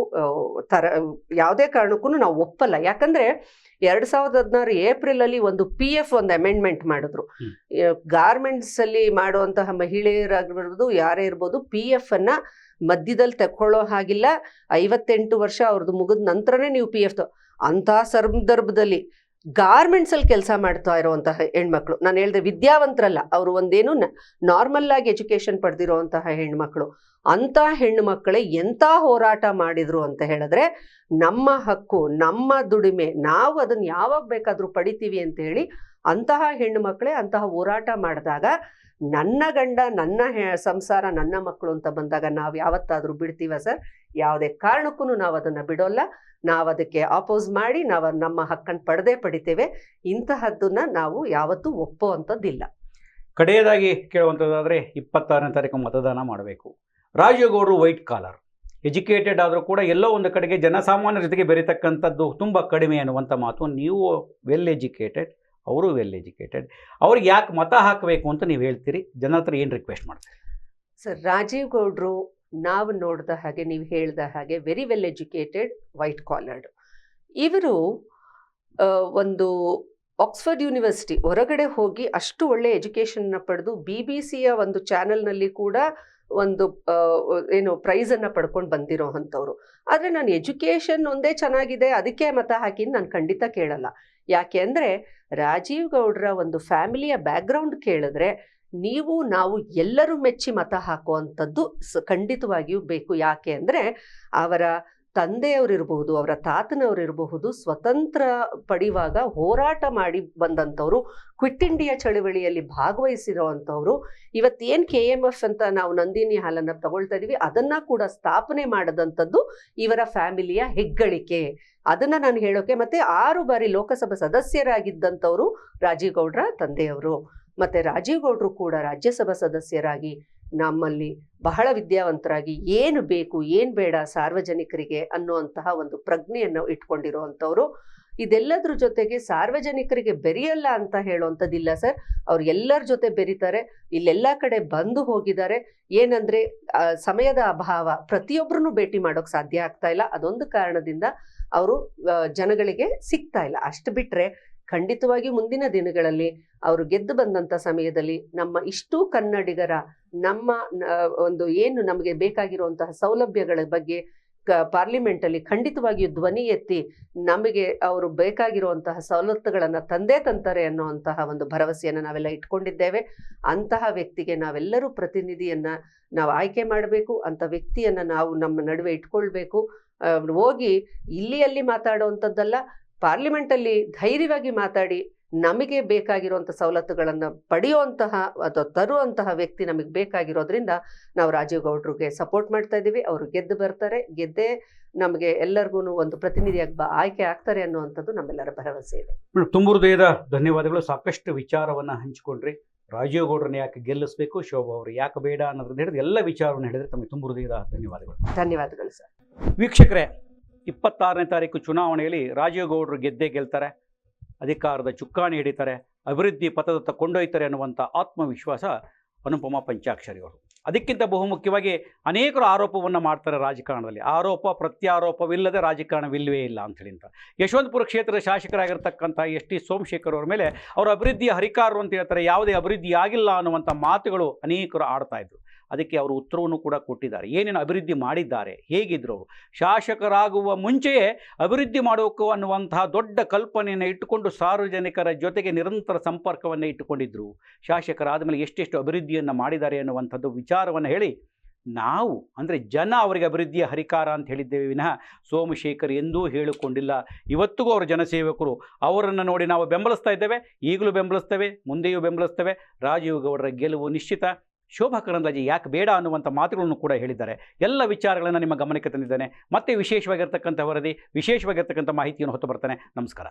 Speaker 2: ತರ ಯಾವುದೇ ಕಾರಣಕ್ಕೂ ನಾವು ಒಪ್ಪಲ್ಲ. ಯಾಕಂದರೆ ಎರಡು ಸಾವಿರದ ಹದಿನಾರು ಏಪ್ರಿಲಲ್ಲಿ ಒಂದು ಪಿ ಎಫ್ ಒಂದು ಅಮೆಂಡ್ಮೆಂಟ್ ಮಾಡಿದ್ರು.
Speaker 1: ಗಾರ್ಮೆಂಟ್ಸಲ್ಲಿ
Speaker 2: ಗಾರ್ಮೆಂಟ್ಸ್ ಅಲ್ಲಿ ಮಾಡುವಂತಹ ಮಹಿಳೆಯರಾಗಿರ್ಬೋದು ಯಾರೇ ಇರ್ಬೋದು ಪಿ ಎಫ್ ಅನ್ನ ಮಧ್ಯದಲ್ಲಿ ತಕ್ಕೊಳ್ಳೋ ಹಾಗಿಲ್ಲ. ಐವತ್ತೆಂಟು ವರ್ಷ ಅವ್ರದ್ದು ಮುಗಿದ ನಂತರನೇ ನೀವು ಪಿ ಎಫ್ ಅಂತಹ ಸಂದರ್ಭದಲ್ಲಿ ಗಾರ್ಮೆಂಟ್ಸ್ ಅಲ್ಲಿ ಕೆಲಸ ಮಾಡ್ತಾ ಇರುವಂತಹ ಹೆಣ್ಮಕ್ಳು. ನಾನು ಹೇಳಿದೆ ವಿದ್ಯಾವಂತರಲ್ಲ, ಅವರು ಒಂದೇನು ನಾರ್ಮಲ್ ಆಗಿ ಎಜುಕೇಶನ್ ಪಡೆದಿರುವಂತಹ ಹೆಣ್ಮಕ್ಳು. ಅಂತ ಹೆಣ್ಣು ಮಕ್ಕಳೇ ಎಂತ ಹೋರಾಟ ಮಾಡಿದ್ರು ಅಂತ ಹೇಳಿದ್ರೆ, ನಮ್ಮ ಹಕ್ಕು, ನಮ್ಮ ದುಡಿಮೆ, ನಾವು ಅದನ್ನು ಯಾವಾಗ ಬೇಕಾದರೂ ಪಡಿತೀವಿ ಅಂತ ಹೇಳಿ ಅಂತಹ ಹೆಣ್ಣು ಮಕ್ಕಳೇ ಅಂತಹ ಹೋರಾಟ ಮಾಡಿದಾಗ, ನನ್ನ ಗಂಡ, ನನ್ನ ಸಂಸಾರ ನನ್ನ ಮಕ್ಕಳು ಅಂತ ಬಂದಾಗ ನಾವು ಯಾವತ್ತಾದರೂ ಬಿಡ್ತೀವ ಸರ್? ಯಾವುದೇ ಕಾರಣಕ್ಕೂ ನಾವು ಅದನ್ನು ಬಿಡೋಲ್ಲ. ನಾವು ಅದಕ್ಕೆ ಆಪೋಸ್ ಮಾಡಿ ನಾವು ನಮ್ಮ ಹಕ್ಕನ್ನು ಪಡೆದೇ ಪಡಿತೇವೆ. ಇಂತಹದ್ದನ್ನ ನಾವು ಯಾವತ್ತೂ ಒಪ್ಪುವಂಥದ್ದಿಲ್ಲ
Speaker 1: ಕಡೆಯದಾಗಿ ಕೇಳುವಂಥದ್ದಾದರೆ ಇಪ್ಪತ್ತಾರನೇ ತಾರೀಕು ಮತದಾನ ಮಾಡಬೇಕು. ರಾಜೇಗೌಡರು ವೈಟ್ ಕಾಲರ್ ಎಜುಕೇಟೆಡ್ ಆದರೂ ಕೂಡ ಎಲ್ಲೋ ಒಂದು ಕಡೆಗೆ ಜನಸಾಮಾನ್ಯರ ಜೊತೆಗೆ ಬೆರೀತಕ್ಕಂಥದ್ದು ತುಂಬ ಕಡಿಮೆ ಅನ್ನುವಂಥ ಮಾತು ನೀವು ವೆಲ್ ಎಜುಕೇಟೆಡ್ ಅವರು ವೆಲ್ ಎಜುಕೇಟೆಡ್ ಅವ್ರಿಗೆ ಯಾಕೆ ಮತ ಹಾಕಬೇಕು ಅಂತ ನೀವು ಹೇಳ್ತೀರಿ. ಜನ ಹತ್ರ ಏನು ರಿಕ್ವೆಸ್ಟ್ ಮಾಡ್ತೀರಿ?
Speaker 2: ಸರ್ ರಾಜೀವ್ ಗೌಡ್ರು ನಾವು ನೋಡಿದ ಹಾಗೆ, ನೀವು ಹೇಳಿದ ಹಾಗೆ very well educated white collared ಇವರು ಒಂದು ಆಕ್ಸ್ಫರ್ಡ್ ಯೂನಿವರ್ಸಿಟಿ ಹೊರಗಡೆ ಹೋಗಿ ಅಷ್ಟು ಒಳ್ಳೆ ಎಜುಕೇಷನ್ನ ಪಡೆದು ಬಿ ಬಿ ಸಿಯ ಒಂದು ಚಾನೆಲ್ನಲ್ಲಿ ಕೂಡ ಒಂದು ಏನು ಪ್ರೈಸನ್ನು ಪಡ್ಕೊಂಡು ಬಂದಿರೋ ಅಂಥವ್ರು. ಆದರೆ ನಾನು ಎಜುಕೇಷನ್ ಒಂದೇ ಚೆನ್ನಾಗಿದೆ, ಅದಕ್ಕೆ ಮತ ಹಾಕಿ ನಾನು ಖಂಡಿತ ಕೇಳಲ್ಲ. ಯಾಕೆ ಅಂದರೆ ರಾಜೀವ್ ಗೌಡ್ರ ಒಂದು ಫ್ಯಾಮಿಲಿಯ ಬ್ಯಾಕ್ಗ್ರೌಂಡ್ ಕೇಳಿದ್ರೆ, ನೀವು, ನಾವು ಎಲ್ಲರೂ ಮೆಚ್ಚಿ ಮತ ಹಾಕುವಂಥದ್ದು ಖಂಡಿತವಾಗಿಯೂ ಬೇಕು. ಯಾಕೆ ಅಂದರೆ, ಅವರ ತಂದೆಯವರಿರಬಹುದು, ಅವರ ತಾತನವರಿರಬಹುದು, ಸ್ವತಂತ್ರ ಪಡೆಯುವಾಗ ಹೋರಾಟ ಮಾಡಿ ಬಂದಂಥವ್ರು, ಕ್ವಿಟ್ ಇಂಡಿಯಾ ಚಳವಳಿಯಲ್ಲಿ ಭಾಗವಹಿಸಿರುವಂಥವ್ರು ಇವತ್ತೇನು ಕೆ ಎಂ ಎಫ್ ಅಂತ ನಾವು ನಂದಿನಿ ಹಾಲನ್ನು ತಗೊಳ್ತಾ ಇದೀವಿ, ಅದನ್ನು ಕೂಡ ಸ್ಥಾಪನೆ ಮಾಡದಂಥದ್ದು ಇವರ ಫ್ಯಾಮಿಲಿಯ ಹೆಗ್ಗಳಿಕೆ. ಅದನ್ನು ನಾನು ಹೇಳೋಕೆ ಮತ್ತೆ ಆರು ಬಾರಿ ಲೋಕಸಭಾ ಸದಸ್ಯರಾಗಿದ್ದಂಥವ್ರು ರಾಜೀವ್ ಗೌಡ್ರ ತಂದೆಯವರು. ಮತ್ತೆ ರಾಜೀವ್ ಗೌಡ್ರು ಕೂಡ ರಾಜ್ಯಸಭಾ ಸದಸ್ಯರಾಗಿ ನಮ್ಮಲ್ಲಿ ಬಹಳ ವಿದ್ಯಾವಂತರಾಗಿ ಏನು ಬೇಕು, ಏನು ಬೇಡ ಸಾರ್ವಜನಿಕರಿಗೆ ಅನ್ನುವಂತಹ ಒಂದು ಪ್ರಜ್ಞೆಯನ್ನು ಇಟ್ಕೊಂಡಿರುವಂಥವ್ರು. ಇದೆಲ್ಲದ್ರ ಜೊತೆಗೆ ಸಾರ್ವಜನಿಕರಿಗೆ ಬೆರೆಯಲ್ಲ ಅಂತ ಹೇಳುವಂಥದ್ದಿಲ್ಲ ಸರ್. ಅವ್ರು ಎಲ್ಲರ ಜೊತೆ ಬೆರೀತಾರೆ, ಇಲ್ಲೆಲ್ಲ ಕಡೆ ಬಂದು ಹೋಗಿದ್ದಾರೆ. ಏನಂದ್ರೆ ಸಮಯದ ಅಭಾವ ಪ್ರತಿಯೊಬ್ಬರನ್ನು ಭೇಟಿ ಮಾಡೋಕೆ ಸಾಧ್ಯ ಆಗ್ತಾ ಇಲ್ಲ. ಅದೊಂದು ಕಾರಣದಿಂದ ಅವರು ಜನಗಳಿಗೆ ಸಿಗ್ತಾ ಇಲ್ಲ. ಅಷ್ಟು ಬಿಟ್ರೆ ಖಂಡಿತವಾಗಿ ಮುಂದಿನ ದಿನಗಳಲ್ಲಿ ಅವರು ಗೆದ್ದು ಬಂದಂಥ ಸಮಯದಲ್ಲಿ ನಮ್ಮ ಇಷ್ಟೂ ಕನ್ನಡಿಗರ ನಮ್ಮ ಒಂದು ಏನು ನಮಗೆ ಬೇಕಾಗಿರುವಂತಹ ಸೌಲಭ್ಯಗಳ ಬಗ್ಗೆ ಕ, ಪಾರ್ಲಿಮೆಂಟಲ್ಲಿ ಖಂಡಿತವಾಗಿಯೂ ಧ್ವನಿ ಎತ್ತಿ ನಮಗೆ ಅವರು ಬೇಕಾಗಿರುವಂತಹ ಸವಲತ್ತುಗಳನ್ನು ತಂದೇ ತಂತಾರೆ ಅನ್ನುವಂತಹ ಒಂದು ಭರವಸೆಯನ್ನು ನಾವೆಲ್ಲ ಇಟ್ಕೊಂಡಿದ್ದೇವೆ. ಅಂತಹ ವ್ಯಕ್ತಿಗೆ ನಾವೆಲ್ಲರೂ ಪ್ರತಿನಿಧಿಯನ್ನ ನಾವು ಆಯ್ಕೆ ಮಾಡಬೇಕು ಅಂತ ವ್ಯಕ್ತಿಯನ್ನ ನಾವು ನಮ್ಮ ನಡುವೆ ಇಟ್ಕೊಳ್ಬೇಕು. ಹೋಗಿ ಇಲ್ಲಿ ಅಲ್ಲಿ ಮಾತಾಡುವಂಥದ್ದಲ್ಲ ಪಾರ್ಲಿಮೆಂಟಲ್ಲಿ ಧೈರ್ಯವಾಗಿ ಮಾತಾಡಿ ನಮಗೆ ಬೇಕಾಗಿರುವಂಥ ಸವಲತ್ತುಗಳನ್ನು ಪಡೆಯುವಂತಹ ಅಥವಾ ತರುವಂತಹ ವ್ಯಕ್ತಿ ನಮಗೆ ಬೇಕಾಗಿರೋದ್ರಿಂದ ನಾವು ರಾಜೀವ್ ಗೌಡ್ರಿಗೆ ಸಪೋರ್ಟ್ ಮಾಡ್ತಾ ಇದ್ದೀವಿ. ಅವರು ಗೆದ್ದು ಬರ್ತಾರೆ. ಗೆದ್ದೇ ನಮಗೆ ಎಲ್ಲರಿಗೂ ಒಂದು ಪ್ರತಿನಿಧಿಯಾಗಿ ಬ ಆಯ್ಕೆ ಆಗ್ತಾರೆ ಅನ್ನುವಂಥದ್ದು ನಮ್ಮೆಲ್ಲರ ಭರವಸೆ ಇದೆ.
Speaker 1: ಮೇಡಮ್ ತುಂಬ ಹೃದಯದ ಧನ್ಯವಾದಗಳು. ಸಾಕಷ್ಟು ವಿಚಾರವನ್ನು ಹಂಚಿಕೊಂಡ್ರಿ. ರಾಜೀವ್ ಗೌಡ್ರನ್ನ ಯಾಕೆ ಗೆಲ್ಲಿಸಬೇಕು ಶೋಭಾ ಅವರು ಯಾಕೆ ಬೇಡ ಅನ್ನೋದನ್ನ ಹಿಡಿದು ಎಲ್ಲ ವಿಚಾರವನ್ನು ಹೇಳಿದ್ರೆ ತಮಗೆ ತುಂಬ ಹೃದಯದ ಧನ್ಯವಾದಗಳು.
Speaker 2: ಧನ್ಯವಾದಗಳು ಸರ್.
Speaker 1: ವೀಕ್ಷಕರೇ ಇಪ್ಪತ್ತಾರನೇ ತಾರೀಕು ಚುನಾವಣೆಯಲ್ಲಿ ರಾಜೇಗೌಡರು ಗೌಡರು ಗೆದ್ದೇ ಗೆಲ್ತಾರೆ, ಅಧಿಕಾರದ ಚುಕ್ಕಾಣಿ ಹಿಡಿತಾರೆ, ಅಭಿವೃದ್ಧಿ ಪಥದತ್ತ ಕೊಂಡೊಯ್ತಾರೆ ಅನ್ನುವಂಥ ಆತ್ಮವಿಶ್ವಾಸ ಅನುಪಮ ಪಂಚಾಕ್ಷರಿ ಅವರು. ಅದಕ್ಕಿಂತ ಬಹುಮುಖ್ಯವಾಗಿ ಅನೇಕರು ಆರೋಪವನ್ನು ಮಾಡ್ತಾರೆ ರಾಜಕಾರಣದಲ್ಲಿ. ಆರೋಪ, ಪ್ರತ್ಯಾರೋಪವಿಲ್ಲದೆ ರಾಜಕಾರಣವಿಲ್ಲವೇ ಇಲ್ಲ ಅಂಥೇಳಿ ಅಂತ ಯಶವಂತಪುರ ಕ್ಷೇತ್ರದ ಶಾಸಕರಾಗಿರ್ತಕ್ಕಂಥ ಎಸ್ ಟಿ ಸೋಮಶೇಖರ್ ಅವರ ಮೇಲೆ ಅವರ ಅಭಿವೃದ್ಧಿಯ ಹರಿಕಾರರು ಅಂತ ಹೇಳ್ತಾರೆ, ಯಾವುದೇ ಅಭಿವೃದ್ಧಿ ಆಗಿಲ್ಲ ಅನ್ನುವಂಥ ಮಾತುಗಳು ಅನೇಕರು ಆಡ್ತಾ ಇದ್ರು. ಅದಕ್ಕೆ ಅವರು ಉತ್ತರವನ್ನು ಕೂಡ ಕೊಟ್ಟಿದ್ದಾರೆ. ಏನೇನು ಅಭಿವೃದ್ಧಿ ಮಾಡಿದ್ದಾರೆ, ಹೇಗಿದ್ರು ಶಾಸಕರಾಗುವ ಮುಂಚೆಯೇ ಅಭಿವೃದ್ಧಿ ಮಾಡಬೇಕು ಅನ್ನುವಂತಹ ದೊಡ್ಡ ಕಲ್ಪನೆಯನ್ನು ಇಟ್ಟುಕೊಂಡು ಸಾರ್ವಜನಿಕರ ಜೊತೆಗೆ ನಿರಂತರ ಸಂಪರ್ಕವನ್ನು ಇಟ್ಟುಕೊಂಡಿದ್ದರು ಶಾಸಕರಾದ ಮೇಲೆ ಎಷ್ಟೆಷ್ಟು ಅಭಿವೃದ್ಧಿಯನ್ನು ಮಾಡಿದ್ದಾರೆ ಅನ್ನುವಂಥದ್ದು ವಿಚಾರವನ್ನು ಹೇಳಿ, ನಾವು ಅಂದರೆ ಜನ ಅವರಿಗೆ ಅಭಿವೃದ್ಧಿಯ ಹರಿಕಾರ ಅಂತ ಹೇಳಿದ್ದೇವೆ ವಿನಃ ಸೋಮಶೇಖರ್ ಎಂದೂ ಹೇಳಿಕೊಂಡಿಲ್ಲ. ಇವತ್ತಿಗೂ ಅವರ ಜನಸೇವಕರು. ಅವರನ್ನು ನೋಡಿ ನಾವು ಬೆಂಬಲಿಸ್ತಾ ಇದ್ದೇವೆ, ಈಗಲೂ ಬೆಂಬಲಿಸ್ತೇವೆ, ಮುಂದೆಯೂ ಬೆಂಬಲಿಸ್ತೇವೆ. ರಾಜೀವ್ ಗೌಡರ ಗೆಲುವು ನಿಶ್ಚಿತ. ಶೋಭಾ ಕರಂದ್ಲಾಜೆ ಯಾಕೆ ಬೇಡ ಅನ್ನುವಂಥ ಮಾತುಗಳನ್ನು ಕೂಡ ಹೇಳಿದ್ದಾರೆ. ಎಲ್ಲ ವಿಚಾರಗಳನ್ನು ನಿಮ್ಮ ಗಮನಕ್ಕೆ ತಂದಿದ್ದೇನೆ. ಮತ್ತೆ ವಿಶೇಷವಾಗಿರ್ತಕ್ಕಂಥ ವರದಿ, ವಿಶೇಷವಾಗಿರ್ತಕ್ಕಂಥ ಮಾಹಿತಿಯನ್ನು ಹೊತ್ತು ಬರ್ತಾನೆ. ನಮಸ್ಕಾರ.